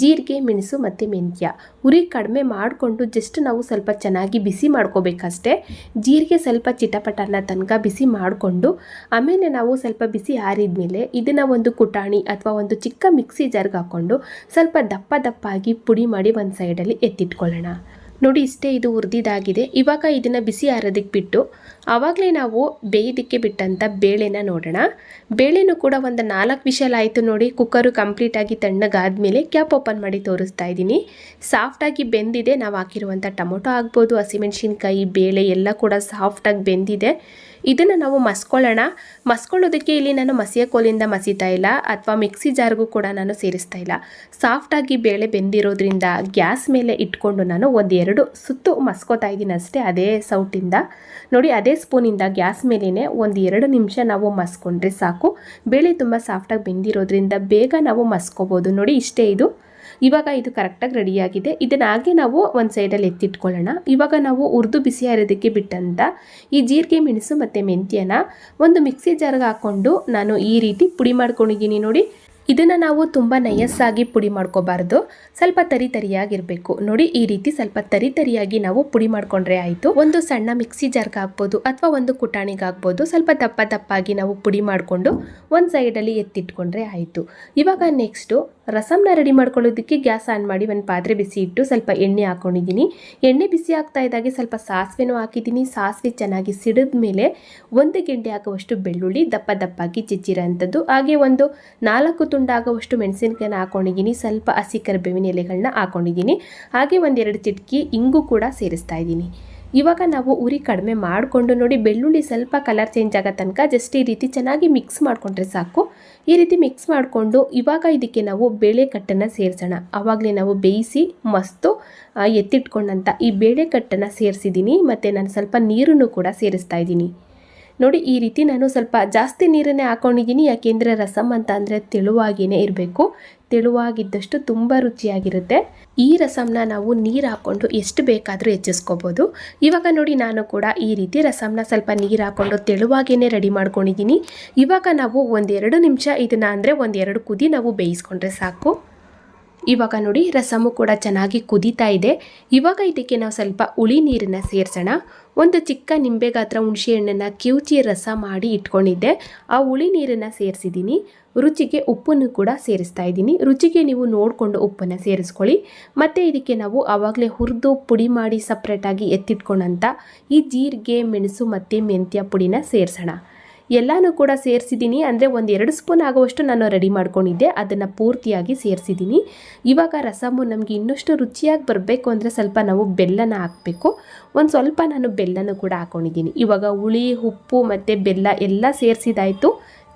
ಜೀರಿಗೆ, ಮೆಣಸು ಮತ್ತು ಮೆಂತ್ಯ. ಉರಿ ಕಡಿಮೆ ಮಾಡಿಕೊಂಡು ಜಸ್ಟ್ ನಾವು ಸ್ವಲ್ಪ ಚೆನ್ನಾಗಿ ಬಿಸಿ ಮಾಡ್ಕೋಬೇಕಷ್ಟೇ. ಜೀರಿಗೆ ಸ್ವಲ್ಪ ಚಿಟಪಟನ ತನಕ ಬಿಸಿ ಮಾಡಿಕೊಂಡು, ಆಮೇಲೆ ನಾವು ಸ್ವಲ್ಪ ಬಿಸಿ ಆರಿದ ಇದನ್ನು ಒಂದು ಕುಟಾಣಿ ಅಥವಾ ಒಂದು ಚಿಕ್ಕ ಮಿಕ್ಸಿ ಜಾರ್ಗೆ ಹಾಕ್ಕೊಂಡು ಸ್ವಲ್ಪ ದಪ್ಪ ದಪ್ಪಾಗಿ ಪುಡಿ ಮಾಡಿ ಒಂದು ಸೈಡಲ್ಲಿ ಎತ್ತಿಟ್ಕೊಳ್ಳೋಣ. ನೋಡಿ ಇಷ್ಟೇ ಇದು ಹುರಿದಿದ್ದಾಗಿದೆ ಇವಾಗ ಇದನ್ನು ಬಿಸಿ ಆರೋದಕ್ಕೆ ಬಿಟ್ಟು ಆವಾಗಲೇ ನಾವು ಬೇಯೋದಕ್ಕೆ ಬಿಟ್ಟಂಥ ಬೇಳೆನ ನೋಡೋಣ. ಬೇಳೆನೂ ಕೂಡ ಒಂದು ನಾಲ್ಕು ವಿಷಲ್ ಆಯಿತು ನೋಡಿ. ಕುಕ್ಕರು ಕಂಪ್ಲೀಟಾಗಿ ತಣ್ಣಗಾದ್ಮೇಲೆ ಕ್ಯಾಪ್ ಓಪನ್ ಮಾಡಿ ತೋರಿಸ್ತಾ ಇದ್ದೀನಿ. ಸಾಫ್ಟಾಗಿ ಬೆಂದಿದೆ. ನಾವು ಹಾಕಿರುವಂಥ ಟೊಮೊಟೊ ಆಗ್ಬೋದು, ಹಸಿಮೆಣ್ಸಿನ್ಕಾಯಿ, ಬೇಳೆ ಎಲ್ಲ ಕೂಡ ಸಾಫ್ಟಾಗಿ ಬೆಂದಿದೆ. ಇದನ್ನು ನಾವು ಮಸ್ಕೊಳ್ಳೋಣ. ಮಸ್ಕೊಳ್ಳೋದಕ್ಕೆ ಇಲ್ಲಿ ನಾನು ಮಸಿಯ ಕೋಲಿಂದ ಮಸಿತಾ ಇಲ್ಲ, ಅಥವಾ ಮಿಕ್ಸಿ ಜಾರ್ಗೂ ಕೂಡ ನಾನು ಸೇರಿಸ್ತಾ ಇಲ್ಲ. ಸಾಫ್ಟಾಗಿ ಬೇಳೆ ಬೆಂದಿರೋದ್ರಿಂದ ಗ್ಯಾಸ್ ಮೇಲೆ ಇಟ್ಕೊಂಡು ನಾನು ಒಂದೆರಡು ಸುತ್ತು ಮಸ್ಕೋತಾ ಇದ್ದೀನಿ ಅಷ್ಟೇ, ಅದೇ ಸೌಟಿಂದ. ನೋಡಿ, ಅದೇ ಸ್ಪೂನಿಂದ ಗ್ಯಾಸ್ ಮೇಲೇ ಒಂದು ಎರಡು ನಿಮಿಷ ನಾವು ಮಸ್ಕೊಂಡ್ರೆ ಸಾಕು. ಬೇಳೆ ತುಂಬ ಸಾಫ್ಟಾಗಿ ಬೆಂದಿರೋದ್ರಿಂದ ಬೇಗ ನಾವು ಮಸ್ಕೋಬೋದು. ನೋಡಿ, ಇಷ್ಟೇ ಇದು. ಇವಾಗ ಇದು ಕರೆಕ್ಟಾಗಿ ರೆಡಿಯಾಗಿದೆ. ಇದನ್ನ ಹಾಗೆ ನಾವು ಒಂದು ಸೈಡಲ್ಲಿ ಎತ್ತಿಟ್ಕೊಳ್ಳೋಣ. ಇವಾಗ ನಾವು ಉರ್ದು ಬಿಸಿ ಇರೋದಕ್ಕೆ ಬಿಟ್ಟಂತ ಈ ಜೀರಿಗೆ, ಮೆಣಸು ಮತ್ತು ಮೆಂತ್ಯನ ಒಂದು ಮಿಕ್ಸಿ ಜಾರ್ಗೆ ಹಾಕ್ಕೊಂಡು ನಾನು ಈ ರೀತಿ ಪುಡಿ ಮಾಡ್ಕೊಂಡಿದ್ದೀನಿ ನೋಡಿ. ಇದನ್ನು ನಾವು ತುಂಬ ನಯಸ್ಸಾಗಿ ಪುಡಿ ಮಾಡ್ಕೋಬಾರ್ದು. ಸ್ವಲ್ಪ ತರಿ ತರಿಯಾಗಿರಬೇಕು. ನೋಡಿ, ಈ ರೀತಿ ಸ್ವಲ್ಪ ತರಿ ತರಿಯಾಗಿ ನಾವು ಪುಡಿ ಮಾಡ್ಕೊಂಡ್ರೆ ಆಯಿತು. ಒಂದು ಸಣ್ಣ ಮಿಕ್ಸಿ ಜಾರ್ಗೆ ಹಾಕ್ಬೋದು ಅಥವಾ ಒಂದು ಕುಟಾಣಿಗೆ ಹಾಕ್ಬೋದು. ಸ್ವಲ್ಪ ದಪ್ಪ ದಪ್ಪಾಗಿ ನಾವು ಪುಡಿ ಮಾಡಿಕೊಂಡು ಒಂದು ಸೈಡಲ್ಲಿ ಎತ್ತಿಟ್ಕೊಂಡ್ರೆ ಆಯಿತು. ಇವಾಗ ನೆಕ್ಸ್ಟು ರಸಮ್ನ ರೆಡಿ ಮಾಡ್ಕೊಳ್ಳೋದಕ್ಕೆ ಗ್ಯಾಸ್ ಆನ್ ಮಾಡಿ ಒಂದು ಪಾತ್ರೆ ಬಿಸಿ ಇಟ್ಟು ಸ್ವಲ್ಪ ಎಣ್ಣೆ ಹಾಕ್ಕೊಂಡಿದ್ದೀನಿ ಎಣ್ಣೆ ಬಿಸಿ ಆಗ್ತಾ ಇದ್ದಾಗೆ ಸ್ವಲ್ಪ ಸಾಸಿವೆನೂ ಹಾಕಿದ್ದೀನಿ. ಸಾಸಿವೆ ಚೆನ್ನಾಗಿ ಸಿಡಿದ ಮೇಲೆ ಒಂದು ಗೆಂಡೆ ಹಾಕುವಷ್ಟು ಬೆಳ್ಳುಳ್ಳಿ ದಪ್ಪ ದಪ್ಪಾಗಿ ಚಿಚ್ಚಿರೋಂಥದ್ದು. ಹಾಗೆ ಒಂದು ನಾಲ್ಕು ತುಂಡಾಗುವಷ್ಟು ಮೆಣಸಿನಕಾಯಿನ ಹಾಕೊಂಡಿದ್ದೀನಿ. ಸ್ವಲ್ಪ ಹಸಿ ಕರಿಬೇವಿನ ಎಲೆಗಳನ್ನ ಹಾಕೊಂಡಿದ್ದೀನಿ. ಹಾಗೆ ಒಂದೆರಡು ಚಿಟಕಿ ಇಂಗು ಕೂಡ ಸೇರಿಸ್ತಾ ಇದ್ದೀನಿ. ಇವಾಗ ನಾವು ಉರಿ ಕಡಿಮೆ ಮಾಡಿಕೊಂಡು ನೋಡಿ, ಬೆಳ್ಳುಳ್ಳಿ ಸ್ವಲ್ಪ ಕಲರ್ ಚೇಂಜ್ ಆಗೋ ತನಕ ಜಸ್ಟ್ ಈ ರೀತಿ ಚೆನ್ನಾಗಿ ಮಿಕ್ಸ್ ಮಾಡಿಕೊಂಡ್ರೆ ಸಾಕು. ಈ ರೀತಿ ಮಿಕ್ಸ್ ಮಾಡಿಕೊಂಡು ಇವಾಗ ಇದಕ್ಕೆ ನಾವು ಬೇಳೆ ಕಟ್ಟನ್ನು ಸೇರಿಸೋಣ. ಆವಾಗಲೇ ನಾವು ಬೇಯಿಸಿ ಮಸ್ತು ಎತ್ತಿಟ್ಕೊಂಡಂಥ ಈ ಬೇಳೆ ಕಟ್ಟನ್ನು ಸೇರಿಸಿದ್ದೀನಿ. ಮತ್ತು ನಾನು ಸ್ವಲ್ಪ ನೀರನ್ನು ಕೂಡ ಸೇರಿಸ್ತಾ ಇದ್ದೀನಿ. ನೋಡಿ, ಈ ರೀತಿ ನಾನು ಸ್ವಲ್ಪ ಜಾಸ್ತಿ ನೀರನ್ನೇ ಹಾಕೊಂಡಿದ್ದೀನಿ. ಯಾಕೆಂದರೆ ರಸಮ್ ಅಂತ ಅಂದರೆ ತೆಳುವಾಗಿಯೇ ಇರಬೇಕು. ತೆಳುವಾಗಿದ್ದಷ್ಟು ತುಂಬ ರುಚಿಯಾಗಿರುತ್ತೆ. ಈ ರಸಮ್ನ ನಾವು ನೀರು ಹಾಕ್ಕೊಂಡು ಎಷ್ಟು ಬೇಕಾದರೂ ಹೆಚ್ಚಿಸ್ಕೋಬೋದು. ಇವಾಗ ನೋಡಿ, ನಾನು ಕೂಡ ಈ ರೀತಿ ರಸಮ್ನ ಸ್ವಲ್ಪ ನೀರು ಹಾಕ್ಕೊಂಡು ತೆಳುವಾಗಿಯೇ ರೆಡಿ ಮಾಡ್ಕೊಂಡಿದ್ದೀನಿ. ಇವಾಗ ನಾವು ಒಂದೆರಡು ನಿಮಿಷ ಇದನ್ನು ಅಂದರೆ ಒಂದೆರಡು ಕುದಿ ನಾವು ಬೇಯಿಸ್ಕೊಂಡ್ರೆ ಸಾಕು. ಇವಾಗ ನೋಡಿ, ರಸಮು ಕೂಡ ಚೆನ್ನಾಗಿ ಕುದೀತಾ ಇದೆ. ಇವಾಗ ಇದಕ್ಕೆ ನಾವು ಸ್ವಲ್ಪ ಹುಳಿ ನೀರನ್ನು ಸೇರಿಸೋಣ. ಒಂದು ಚಿಕ್ಕ ನಿಂಬೆ ಗಾತ್ರ ಹುಣಸೆಹಣ್ಣನ್ನು ಕಿವುಚಿ ರಸ ಮಾಡಿ ಇಟ್ಕೊಂಡಿದ್ದೆ. ಆ ಹುಳಿ ನೀರನ್ನು ಸೇರಿಸಿದ್ದೀನಿ. ರುಚಿಗೆ ಉಪ್ಪನ್ನು ಕೂಡ ಸೇರಿಸ್ತಾ ಇದ್ದೀನಿ. ರುಚಿಗೆ ನೀವು ನೋಡಿಕೊಂಡು ಉಪ್ಪನ್ನು ಸೇರಿಸ್ಕೊಳ್ಳಿ. ಮತ್ತು ಇದಕ್ಕೆ ನಾವು ಆವಾಗಲೇ ಹುರಿದು ಪುಡಿ ಮಾಡಿ ಸಪ್ರೇಟಾಗಿ ಎತ್ತಿಟ್ಕೊಂಡಂಥ ಈ ಜೀರಿಗೆ, ಮೆಣಸು ಮತ್ತು ಮೆಂತ್ಯ ಪುಡಿನ ಸೇರಿಸೋಣ. ಎಲ್ಲನೂ ಕೂಡ ಸೇರಿಸಿದ್ದೀನಿ. ಅಂದರೆ ಒಂದು ಎರಡು ಸ್ಪೂನ್ ಆಗುವಷ್ಟು ನಾನು ರೆಡಿ ಮಾಡ್ಕೊಂಡಿದ್ದೆ. ಅದನ್ನು ಪೂರ್ತಿಯಾಗಿ ಸೇರಿಸಿದ್ದೀನಿ. ಇವಾಗ ರಸಮು ನಮಗೆ ಇನ್ನಷ್ಟು ರುಚಿಯಾಗಿ ಬರಬೇಕು ಅಂದರೆ ಸ್ವಲ್ಪ ನಾವು ಬೆಲ್ಲನ ಹಾಕಬೇಕು. ಒಂದು ಸ್ವಲ್ಪ ನಾನು ಬೆಲ್ಲನೂ ಕೂಡ ಹಾಕ್ಕೊಂಡಿದ್ದೀನಿ ಇವಾಗ ಹುಳಿ, ಉಪ್ಪು ಮತ್ತು ಬೆಲ್ಲ ಎಲ್ಲ ಸೇರಿಸಿದಾಯಿತು.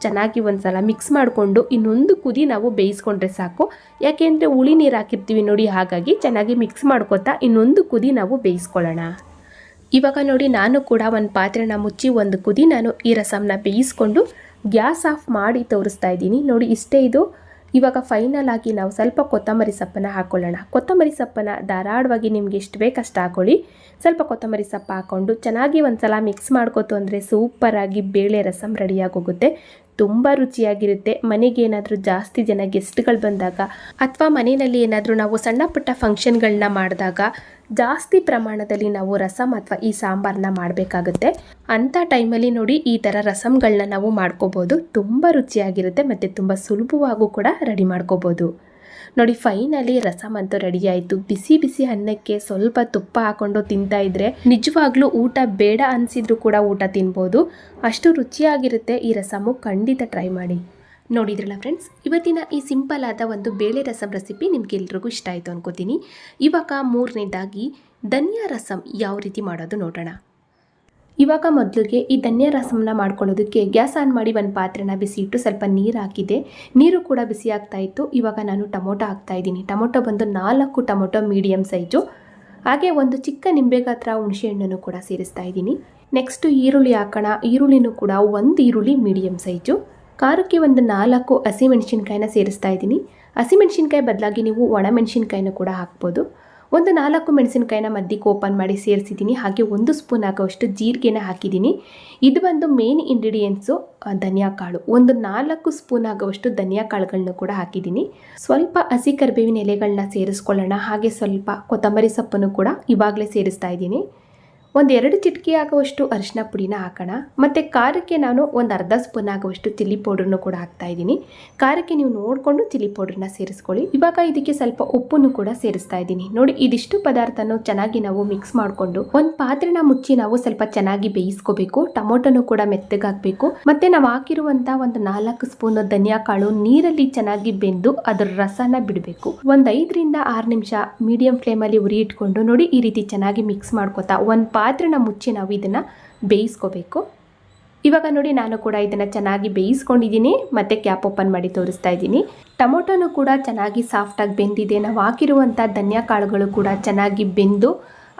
ಚೆನ್ನಾಗಿ ಒಂದು ಸಲ ಮಿಕ್ಸ್ ಮಾಡಿಕೊಂಡು ಇನ್ನೊಂದು ಕುದಿ ನಾವು ಬೇಯಿಸ್ಕೊಂಡ್ರೆ ಸಾಕು. ಯಾಕೆಂದರೆ ಹುಳಿ ನೀರು ಹಾಕಿರ್ತೀವಿ ನೋಡಿ, ಹಾಗಾಗಿ ಚೆನ್ನಾಗಿ ಮಿಕ್ಸ್ ಮಾಡ್ಕೋತಾ ಇನ್ನೊಂದು ಕುದಿ ನಾವು ಬೇಯಿಸ್ಕೊಳ್ಳೋಣ. ಇವಾಗ ನೋಡಿ ನಾನು ಕೂಡ ಒಂದು ಪಾತ್ರೆನ ಮುಚ್ಚಿ ಒಂದು ಕುದಿ ನಾನು ಈ ರಸಮ್ನ ಬೇಯಿಸ್ಕೊಂಡು ಗ್ಯಾಸ್ ಆಫ್ ಮಾಡಿ ತೋರಿಸ್ತಾ ಇದ್ದೀನಿ. ನೋಡಿ ಇಷ್ಟೇ ಇದು. ಇವಾಗ ಫೈನಲ್ ಆಗಿ ನಾವು ಸ್ವಲ್ಪ ಕೊತ್ತಂಬರಿ ಸೊಪ್ಪನ್ನು ಹಾಕ್ಕೊಳ್ಳೋಣ ಕೊತ್ತಂಬರಿ ಸೊಪ್ಪನ್ನು ಧಾರಾಡವಾಗಿ ನಿಮ್ಗೆ ಎಷ್ಟು ಬೇಕಷ್ಟು ಹಾಕೊಳ್ಳಿ. ಸ್ವಲ್ಪ ಕೊತ್ತಂಬರಿ ಸೊಪ್ಪು ಹಾಕ್ಕೊಂಡು ಚೆನ್ನಾಗಿ ಒಂದು ಸಲ ಮಿಕ್ಸ್ ಮಾಡ್ಕೋತು ಅಂದರೆ ಸೂಪರಾಗಿ ಬೇಳೆ ರಸಮ್ ರೆಡಿಯಾಗಿ ಹೋಗುತ್ತೆ ತುಂಬ ರುಚಿಯಾಗಿರುತ್ತೆ. ಮನೆಗೆ ಏನಾದರೂ ಜಾಸ್ತಿ ಜನ ಗೆಸ್ಟ್ಗಳು ಬಂದಾಗ ಅಥವಾ ಮನೆಯಲ್ಲಿ ಏನಾದರೂ ನಾವು ಸಣ್ಣ ಪುಟ್ಟ ಫಂಕ್ಷನ್ಗಳನ್ನ ಮಾಡಿದಾಗ ಜಾಸ್ತಿ ಪ್ರಮಾಣದಲ್ಲಿ ನಾವು ರಸಮ್ ಅಥವಾ ಈ ಸಾಂಬಾರನ್ನ ಮಾಡಬೇಕಾಗುತ್ತೆ. ಅಂಥ ಟೈಮಲ್ಲಿ ನೋಡಿ ಈ ಥರ ರಸಮ್ಗಳನ್ನ ನಾವು ಮಾಡ್ಕೋಬೋದು. ತುಂಬ ರುಚಿಯಾಗಿರುತ್ತೆ ಮತ್ತು ತುಂಬ ಸುಲಭವಾಗೂ ಕೂಡ ರೆಡಿ ಮಾಡ್ಕೋಬೋದು. ನೋಡಿ ಫೈನಲಿ ರಸಮ್ ಅಂತೂ ರೆಡಿ ಆಯಿತು. ಬಿಸಿ ಬಿಸಿ ಅನ್ನಕ್ಕೆ ಸ್ವಲ್ಪ ತುಪ್ಪ ಹಾಕೊಂಡು ತಿಂತಾ ಇದ್ರೆ ನಿಜವಾಗ್ಲೂ ಊಟ ಬೇಡ ಅನಿಸಿದ್ರು ಕೂಡ ಊಟ ತಿನ್ಬೋದು. ಅಷ್ಟು ರುಚಿಯಾಗಿರುತ್ತೆ ಈ ರಸಮು. ಖಂಡಿತ ಟ್ರೈ ಮಾಡಿ. ನೋಡಿದ್ರಲ್ಲ ಫ್ರೆಂಡ್ಸ್ ಇವತ್ತಿನ ಈ ಸಿಂಪಲ್ ಆದ ಒಂದು ಬೇಳೆ ರಸಂ ರೆಸಿಪಿ ನಿಮ್ಗೆಲ್ರಿಗೂ ಇಷ್ಟ ಆಯಿತು ಅನ್ಕೋತೀನಿ. ಇವಾಗ ಮೂರನೇದಾಗಿ ಧನಿಯಾ ರಸಂ ಯಾವ ರೀತಿ ಮಾಡೋದು ನೋಡೋಣ. ಇವಾಗ ಮೊದಲಿಗೆ ಈ ಧನ್ಯ ರಸಮನ್ನ ಮಾಡ್ಕೊಳ್ಳೋದಕ್ಕೆ ಗ್ಯಾಸ್ ಆನ್ ಮಾಡಿ ಒಂದು ಪಾತ್ರೆನ ಬಿಸಿ ಇಟ್ಟು ಸ್ವಲ್ಪ ನೀರು ಹಾಕಿದೆ. ನೀರು ಕೂಡ ಬಿಸಿ ಆಗ್ತಾ ಇತ್ತು. ಇವಾಗ ನಾನು ಟೊಮೊಟೊ ಹಾಕ್ತಾ ಇದ್ದೀನಿ. ಟೊಮೊಟೊ ಬಂದು ನಾಲ್ಕು ಟೊಮೊಟೊ ಮೀಡಿಯಮ್ ಸೈಜು. ಹಾಗೆ ಒಂದು ಚಿಕ್ಕ ನಿಂಬೆ ಗಾತ್ರ ಹುಣಸೆಹಣ್ಣನ್ನು ಕೂಡ ಸೇರಿಸ್ತಾ ಇದ್ದೀನಿ. ನೆಕ್ಸ್ಟು ಈರುಳ್ಳಿ ಹಾಕೋಣ. ಈರುಳ್ಳಿನೂ ಕೂಡ ಒಂದು ಈರುಳ್ಳಿ ಮೀಡಿಯಮ್ ಸೈಜು. ಖಾರಕ್ಕೆ ಒಂದು ನಾಲ್ಕು ಹಸಿಮೆಣಸಿನ್ಕಾಯಿನ ಸೇರಿಸ್ತಾ ಇದ್ದೀನಿ. ಹಸಿಮೆಣಸಿನ್ಕಾಯಿ ಬದಲಾಗಿ ನೀವು ಒಣಮೆಣಸಿನ್ಕಾಯಿನ ಕೂಡ ಹಾಕ್ಬೋದು. ಒಂದು ನಾಲ್ಕು ಮೆಣಸಿನಕಾಯಿನ ಮಧ್ಯಕ್ಕೆ ಓಪನ್ ಮಾಡಿ ಸೇರಿಸಿದ್ದೀನಿ. ಹಾಗೆ ಒಂದು ಸ್ಪೂನ್ ಆಗುವಷ್ಟು ಜೀರಿಗೆನ ಹಾಕಿದ್ದೀನಿ. ಇದು ಬಂದು ಮೇನ್ ಇಂಗ್ರೀಡಿಯೆಂಟ್ಸು ಧನಿಯಾ ಕಾಳು. ಒಂದು ನಾಲ್ಕು ಸ್ಪೂನ್ ಆಗುವಷ್ಟು ಧನಿಯಾ ಕಾಳುಗಳನ್ನ ಕೂಡ ಹಾಕಿದ್ದೀನಿ. ಸ್ವಲ್ಪ ಹಸಿ ಕರಿಬೇವಿನ ಎಲೆಗಳನ್ನ ಸೇರಿಸ್ಕೊಳ್ಳೋಣ. ಹಾಗೆ ಸ್ವಲ್ಪ ಕೊತ್ತಂಬರಿ ಸೊಪ್ಪನ್ನು ಕೂಡ ಇವಾಗಲೇ ಸೇರಿಸ್ತಾ ಇದ್ದೀನಿ. ಒಂದು ಎರಡು ಚಿಟಿಕೆ ಆಗುವಷ್ಟು ಅರಿಶಿನ ಪುಡಿನ ಹಾಕೋಣ. ಮತ್ತು ಖಾರಕ್ಕೆ ನಾನು ಒಂದು ಅರ್ಧ ಸ್ಪೂನ್ ಆಗುವಷ್ಟು ಚಿಲ್ಲಿ ಪೌಡ್ರನ್ನು ಕೂಡ ಹಾಕ್ತಾ ಇದ್ದೀನಿ. ಖಾರಕ್ಕೆ ನೀವು ನೋಡಿಕೊಂಡು ಚಿಲ್ಲಿ ಪೌಡ್ರನ್ನ ಸೇರಿಸ್ಕೊಳ್ಳಿ. ಇವಾಗ ಇದಕ್ಕೆ ಸ್ವಲ್ಪ ಉಪ್ಪನ್ನು ಕೂಡ ಸೇರಿಸ್ತಾ ಇದ್ದೀನಿ. ನೋಡಿ, ಇದಿಷ್ಟು ಪದಾರ್ಥನೂ ಚೆನ್ನಾಗಿ ನಾವು ಮಿಕ್ಸ್ ಮಾಡಿಕೊಂಡು ಒಂದು ಪಾತ್ರೆನ ಮುಚ್ಚಿ ನಾವು ಸ್ವಲ್ಪ ಚೆನ್ನಾಗಿ ಬೇಯಿಸ್ಕೋಬೇಕು. ಟೊಮೊಟೊನು ಕೂಡ ಮೆತ್ತಗಾಕಬೇಕು ಮತ್ತು ನಾವು ಹಾಕಿರುವಂಥ ಒಂದು ನಾಲ್ಕು ಸ್ಪೂನ್ ಧನಿಯಾ ಕಾಳು ನೀರಲ್ಲಿ ಚೆನ್ನಾಗಿ ಬೆಂದು ಅದರ ರಸನ ಬಿಡಬೇಕು. ಒಂದು ಐದರಿಂದ ಆರು ನಿಮಿಷ ಮೀಡಿಯಂ ಫ್ಲೇಮಲ್ಲಿ ಉರಿ ಇಟ್ಕೊಂಡು ನೋಡಿ ಈ ರೀತಿ ಚೆನ್ನಾಗಿ ಮಿಕ್ಸ್ ಮಾಡ್ಕೊತಾ ಒಂದು ಪಾತ್ರೆನ ಮುಚ್ಚಿ ನಾವು ಇದನ್ನು ಬೇಯಿಸ್ಕೋಬೇಕು. ಇವಾಗ ನೋಡಿ ನಾನು ಕೂಡ ಇದನ್ನು ಚೆನ್ನಾಗಿ ಬೇಯಿಸ್ಕೊಂಡಿದ್ದೀನಿ, ಮತ್ತು ಕ್ಯಾಪ್ ಓಪನ್ ಮಾಡಿ ತೋರಿಸ್ತಾ ಇದ್ದೀನಿ. ಟೊಮೊಟೊನು ಕೂಡ ಚೆನ್ನಾಗಿ ಸಾಫ್ಟಾಗಿ ಬೆಂದಿದೆ. ನಾವು ಹಾಕಿರುವಂಥ ಧನಿಯಾ ಕಾಳುಗಳು ಕೂಡ ಚೆನ್ನಾಗಿ ಬೆಂದು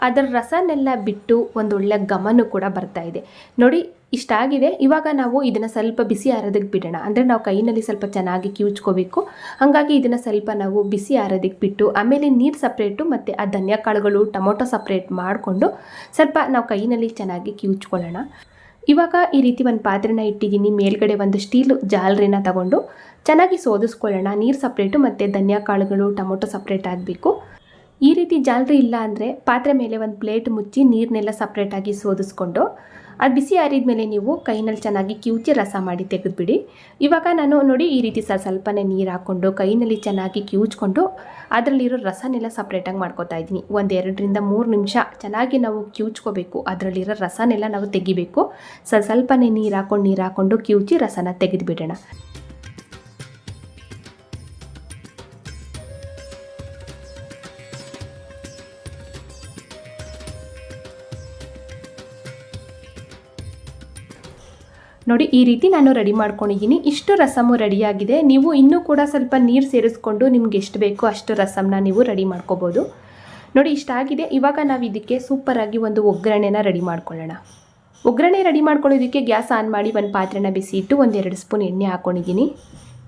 ಅದರ ರಸನೆಲ್ಲ ಬಿಟ್ಟು ಒಂದು ಒಳ್ಳೆ ಘಮನೂ ಕೂಡ ಬರ್ತಾ ಇದೆ. ನೋಡಿ ಇಷ್ಟಾಗಿದೆ ಇವಾಗ ನಾವು ಇದನ್ನು ಸ್ವಲ್ಪ ಬಿಸಿ ಆರೋದಕ್ಕೆ ಬಿಡೋಣ. ಅಂದರೆ ನಾವು ಕೈನಲ್ಲಿ ಸ್ವಲ್ಪ ಚೆನ್ನಾಗಿ ಕಿವುಚ್ಕೋಬೇಕು. ಹಾಗಾಗಿ ಇದನ್ನು ಸ್ವಲ್ಪ ನಾವು ಬಿಸಿ ಆರೋದಕ್ಕೆ ಬಿಟ್ಟು, ಆಮೇಲೆ ನೀರು ಸಪ್ರೇಟು ಮತ್ತು ಆ ಧನಿಯಾ ಕಾಳುಗಳು, ಟೊಮೊಟೊ ಸಪ್ರೇಟ್ ಮಾಡಿಕೊಂಡು ಸ್ವಲ್ಪ ನಾವು ಕೈನಲ್ಲಿ ಚೆನ್ನಾಗಿ ಕಿವುಚ್ಕೊಳ್ಳೋಣ. ಇವಾಗ ಈ ರೀತಿ ಒಂದು ಪಾತ್ರೆನ ಇಟ್ಟಿದ್ದೀನಿ. ಮೇಲ್ಗಡೆ ಒಂದು ಸ್ಟೀಲು ಜಾಲರಿನ ತಗೊಂಡು ಚೆನ್ನಾಗಿ ಸೋದಿಸ್ಕೊಳ್ಳೋಣ. ನೀರು ಸಪ್ರೇಟು ಮತ್ತು ಧನ್ಯಾ ಕಾಳುಗಳು, ಟೊಮೊಟೊ ಸಪ್ರೇಟ್ ಆಗಬೇಕು. ಈ ರೀತಿ ಜಾಲರಿ ಇಲ್ಲ ಅಂದರೆ ಪಾತ್ರೆ ಮೇಲೆ ಒಂದು ಪ್ಲೇಟ್ ಮುಚ್ಚಿ ನೀರನ್ನೆಲ್ಲ ಸಪ್ರೇಟಾಗಿ ಸೋದಿಸ್ಕೊಂಡು, ಅದು ಬಿಸಿ ಆರಿದ ಮೇಲೆ ನೀವು ಕೈನಲ್ಲಿ ಚೆನ್ನಾಗಿ ಕಿವುಚಿ ರಸ ಮಾಡಿ ತೆಗೆದುಬಿಡಿ. ಇವಾಗ ನಾನು ನೋಡಿ ಈ ರೀತಿ ಸ್ವಲ್ಪ ಸ್ವಲ್ಪನೇ ನೀರು ಹಾಕ್ಕೊಂಡು ಕೈನಲ್ಲಿ ಚೆನ್ನಾಗಿ ಕಿವುಚ್ಕೊಂಡು ಅದರಲ್ಲಿರೋ ರಸನೆಲ್ಲ ಸಪ್ರೇಟಾಗಿ ಮಾಡ್ಕೊತಾ ಇದ್ದೀನಿ. ಒಂದು ಎರಡರಿಂದ ಮೂರು ನಿಮಿಷ ಚೆನ್ನಾಗಿ ನಾವು ಕಿವುಚ್ಕೋಬೇಕು. ಅದರಲ್ಲಿರೋ ರಸನೆಲ್ಲ ನಾವು ತೆಗಿಬೇಕು. ಸ್ವಲ್ಪ ಸ್ವಲ್ಪನೇ ನೀರು ಹಾಕ್ಕೊಂಡು ನೀರು ಹಾಕ್ಕೊಂಡು ಕಿವುಚಿ ರಸನ ತೆಗೆದುಬಿಡೋಣ. ನೋಡಿ, ಈ ರೀತಿ ನಾನು ರೆಡಿ ಮಾಡ್ಕೊಂಡಿದ್ದೀನಿ. ಇಷ್ಟು ರಸಮು ರೆಡಿಯಾಗಿದೆ. ನೀವು ಇನ್ನೂ ಕೂಡ ಸ್ವಲ್ಪ ನೀರು ಸೇರಿಸ್ಕೊಂಡು ನಿಮ್ಗೆ ಎಷ್ಟು ಬೇಕೋ ಅಷ್ಟು ರಸಮನ ನೀವು ರೆಡಿ ಮಾಡ್ಕೋಬೋದು. ನೋಡಿ ಇಷ್ಟಾಗಿದೆ ಇವಾಗ ನಾವು ಇದಕ್ಕೆ ಸೂಪರಾಗಿ ಒಂದು ಒಗ್ಗರಣೆನ ರೆಡಿ ಮಾಡ್ಕೊಳ್ಳೋಣ. ಒಗ್ಗರಣೆ ರೆಡಿ ಮಾಡ್ಕೊಳ್ಳೋದಕ್ಕೆ ಗ್ಯಾಸ್ ಆನ್ ಮಾಡಿ ಒಂದು ಪಾತ್ರೆನ ಬಿಸಿ ಇಟ್ಟು ಒಂದೆರಡು ಸ್ಪೂನ್ ಎಣ್ಣೆ ಹಾಕ್ಕೊಂಡಿದ್ದೀನಿ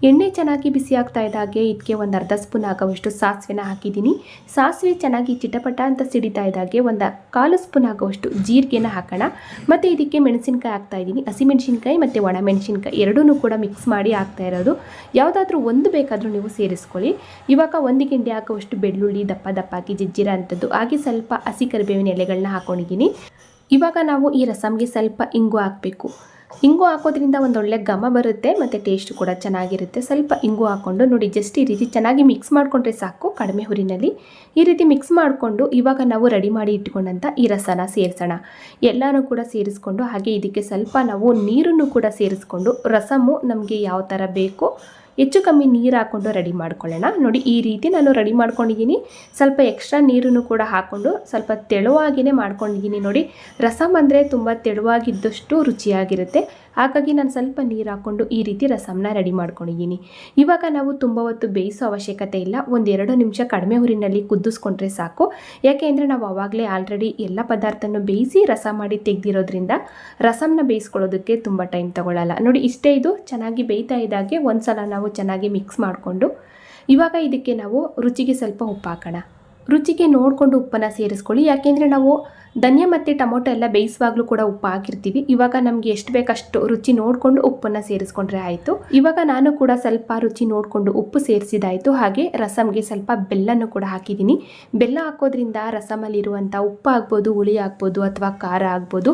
ಎಣ್ಣೆ ಚೆನ್ನಾಗಿ ಬಿಸಿ ಆಗ್ತಾ ಇದ್ದಾಗೆ ಇದಕ್ಕೆ ಒಂದು ಅರ್ಧ ಸ್ಪೂನ್ ಆಗೋವಷ್ಟು ಸಾಸಿವೆನ ಹಾಕಿದ್ದೀನಿ. ಸಾಸಿವೆ ಚೆನ್ನಾಗಿ ಚಿಟಪಟ ಅಂತ ಸಿಡಿತಾ ಇದ್ದಾಗೆ ಒಂದು ಕಾಲು ಸ್ಪೂನ್ ಆಗೋವಷ್ಟು ಜೀರಿಗೆನ ಹಾಕೋಣ. ಮತ್ತು ಇದಕ್ಕೆ ಮೆಣಸಿನಕಾಯಿ ಹಾಕ್ತಾ ಇದ್ದೀನಿ. ಹಸಿಮೆಣಸಿನ್ಕಾಯಿ ಮತ್ತು ಒಣ ಮೆಣಸಿನಕಾಯಿ ಎರಡೂ ಕೂಡ ಮಿಕ್ಸ್ ಮಾಡಿ ಹಾಕ್ತಾ ಇರೋದು. ಯಾವುದಾದ್ರೂ ಒಂದು ಬೇಕಾದರೂ ನೀವು ಸೇರಿಸ್ಕೊಳ್ಳಿ. ಇವಾಗ ಒಂದು ಗಿಂಡಿ ಹಾಕುವಷ್ಟು ಬೆಳ್ಳುಳ್ಳಿ, ದಪ್ಪ ದಪ್ಪ ಹಾಕಿ ಜಜ್ಜಿರೋ ಅಂಥದ್ದು. ಹಾಗೆ ಸ್ವಲ್ಪ ಹಸಿ ಕರಿಬೇವಿನ ಎಲೆಗಳನ್ನ ಹಾಕ್ಕೊಂಡಿದ್ದೀನಿ ಇವಾಗ ನಾವು ಈ ರಸಮ್ಗೆ ಸ್ವಲ್ಪ ಇಂಗು ಹಾಕಬೇಕು. ಇಂಗು ಹಾಕೋದ್ರಿಂದ ಒಂದೊಳ್ಳೆ ಘಮ ಬರುತ್ತೆ, ಮತ್ತು ಟೇಸ್ಟ್ ಕೂಡ ಚೆನ್ನಾಗಿರುತ್ತೆ. ಸ್ವಲ್ಪ ಇಂಗು ಹಾಕ್ಕೊಂಡು ನೋಡಿ ಜಸ್ಟ್ ಈ ರೀತಿ ಚೆನ್ನಾಗಿ ಮಿಕ್ಸ್ ಮಾಡಿಕೊಂಡ್ರೆ ಸಾಕು ಕಡಿಮೆ ಹುರಿನಲ್ಲಿ. ಈ ರೀತಿ ಮಿಕ್ಸ್ ಮಾಡಿಕೊಂಡು ಇವಾಗ ನಾವು ರೆಡಿ ಮಾಡಿ ಇಟ್ಕೊಂಡಂಥ ಈ ರಸನ ಸೇರಿಸೋಣ. ಎಲ್ಲನೂ ಕೂಡ ಸೇರಿಸ್ಕೊಂಡು, ಹಾಗೆ ಇದಕ್ಕೆ ಸ್ವಲ್ಪ ನಾವು ನೀರನ್ನು ಕೂಡ ಸೇರಿಸ್ಕೊಂಡು, ರಸಮು ನಮಗೆ ಯಾವ ಥರ ಬೇಕೋ ಹೆಚ್ಚು ಕಮ್ಮಿ ನೀರು ಹಾಕ್ಕೊಂಡು ರೆಡಿ ಮಾಡ್ಕೊಳ್ಳೋಣ. ನೋಡಿ, ಈ ರೀತಿ ನಾನು ರೆಡಿ ಮಾಡ್ಕೊಂಡಿದ್ದೀನಿ. ಸ್ವಲ್ಪ ಎಕ್ಸ್ಟ್ರಾ ನೀರನ್ನು ಕೂಡ ಹಾಕ್ಕೊಂಡು ಸ್ವಲ್ಪ ತೆಳುವಾಗಿಯೇ ಮಾಡ್ಕೊಂಡಿದ್ದೀನಿ. ನೋಡಿ ರಸಮ್ ಅಂದರೆ ತುಂಬ ತೆಳುವಾಗಿದ್ದಷ್ಟು ರುಚಿಯಾಗಿರುತ್ತೆ. ಹಾಗಾಗಿ ನಾನು ಸ್ವಲ್ಪ ನೀರು ಹಾಕ್ಕೊಂಡು ಈ ರೀತಿ ರಸಮ್ನ ರೆಡಿ ಮಾಡ್ಕೊಂಡಿದ್ದೀನಿ. ಇವಾಗ ನಾವು ತುಂಬ ಹೊತ್ತು ಬೇಯಿಸೋ ಅವಶ್ಯಕತೆ ಇಲ್ಲ. ಒಂದೆರಡು ನಿಮಿಷ ಕಡಿಮೆ ಹುರಿನಲ್ಲಿ ಕುದಿಸ್ಕೊಂಡ್ರೆ ಸಾಕು. ಯಾಕೆ ಅಂದರೆ ನಾವು ಆವಾಗಲೇ ಆಲ್ರೆಡಿ ಎಲ್ಲ ಪದಾರ್ಥನೂ ಬೇಯಿಸಿ ರಸ ಮಾಡಿ ತೆಗೆದಿರೋದ್ರಿಂದ ರಸಮ್ನ ಬೇಯಿಸ್ಕೊಳ್ಳೋದಕ್ಕೆ ತುಂಬ ಟೈಮ್ ತಗೊಳ್ಳಲ್ಲ ನೋಡಿ, ಇಷ್ಟೇ ಇದು. ಚೆನ್ನಾಗಿ ಬೇಯ್ತಾ ಇದ್ದಾಗೆ ಒಂದು ಸಲ ನಾವು ಚೆನ್ನಾಗಿ ಮಿಕ್ಸ್ ಮಾಡಿಕೊಂಡು ಇವಾಗ ಇದಕ್ಕೆ ನಾವು ರುಚಿಗೆ ಸ್ವಲ್ಪ ಉಪ್ಪು ಹಾಕೋಣ. ರುಚಿಗೆ ನೋಡಿಕೊಂಡು ಉಪ್ಪನ್ನು ಸೇರಿಸ್ಕೊಳ್ಳಿ. ಯಾಕೆಂದರೆ ನಾವು ಧನ್ಯ ಮತ್ತು ಟೊಮೊಟೊ ಎಲ್ಲ ಬೇಯಿಸುವಾಗಲೂ ಕೂಡ ಉಪ್ಪು ಹಾಕಿರ್ತೀವಿ. ಇವಾಗ ನಮಗೆ ಎಷ್ಟು ಬೇಕಷ್ಟು ರುಚಿ ನೋಡಿಕೊಂಡು ಉಪ್ಪನ್ನು ಸೇರಿಸ್ಕೊಂಡ್ರೆ ಆಯಿತು. ಇವಾಗ ನಾನು ಕೂಡ ಸ್ವಲ್ಪ ರುಚಿ ನೋಡಿಕೊಂಡು ಉಪ್ಪು ಸೇರಿಸಿದಾಯಿತು. ಹಾಗೆ ರಸಮ್ಗೆ ಸ್ವಲ್ಪ ಬೆಲ್ಲನೂ ಕೂಡ ಹಾಕಿದ್ದೀನಿ. ಬೆಲ್ಲ ಹಾಕೋದ್ರಿಂದ ರಸಮಲ್ಲಿರುವಂಥ ಉಪ್ಪು ಆಗ್ಬೋದು, ಹುಳಿ ಆಗ್ಬೋದು ಅಥವಾ ಖಾರ ಆಗ್ಬೋದು,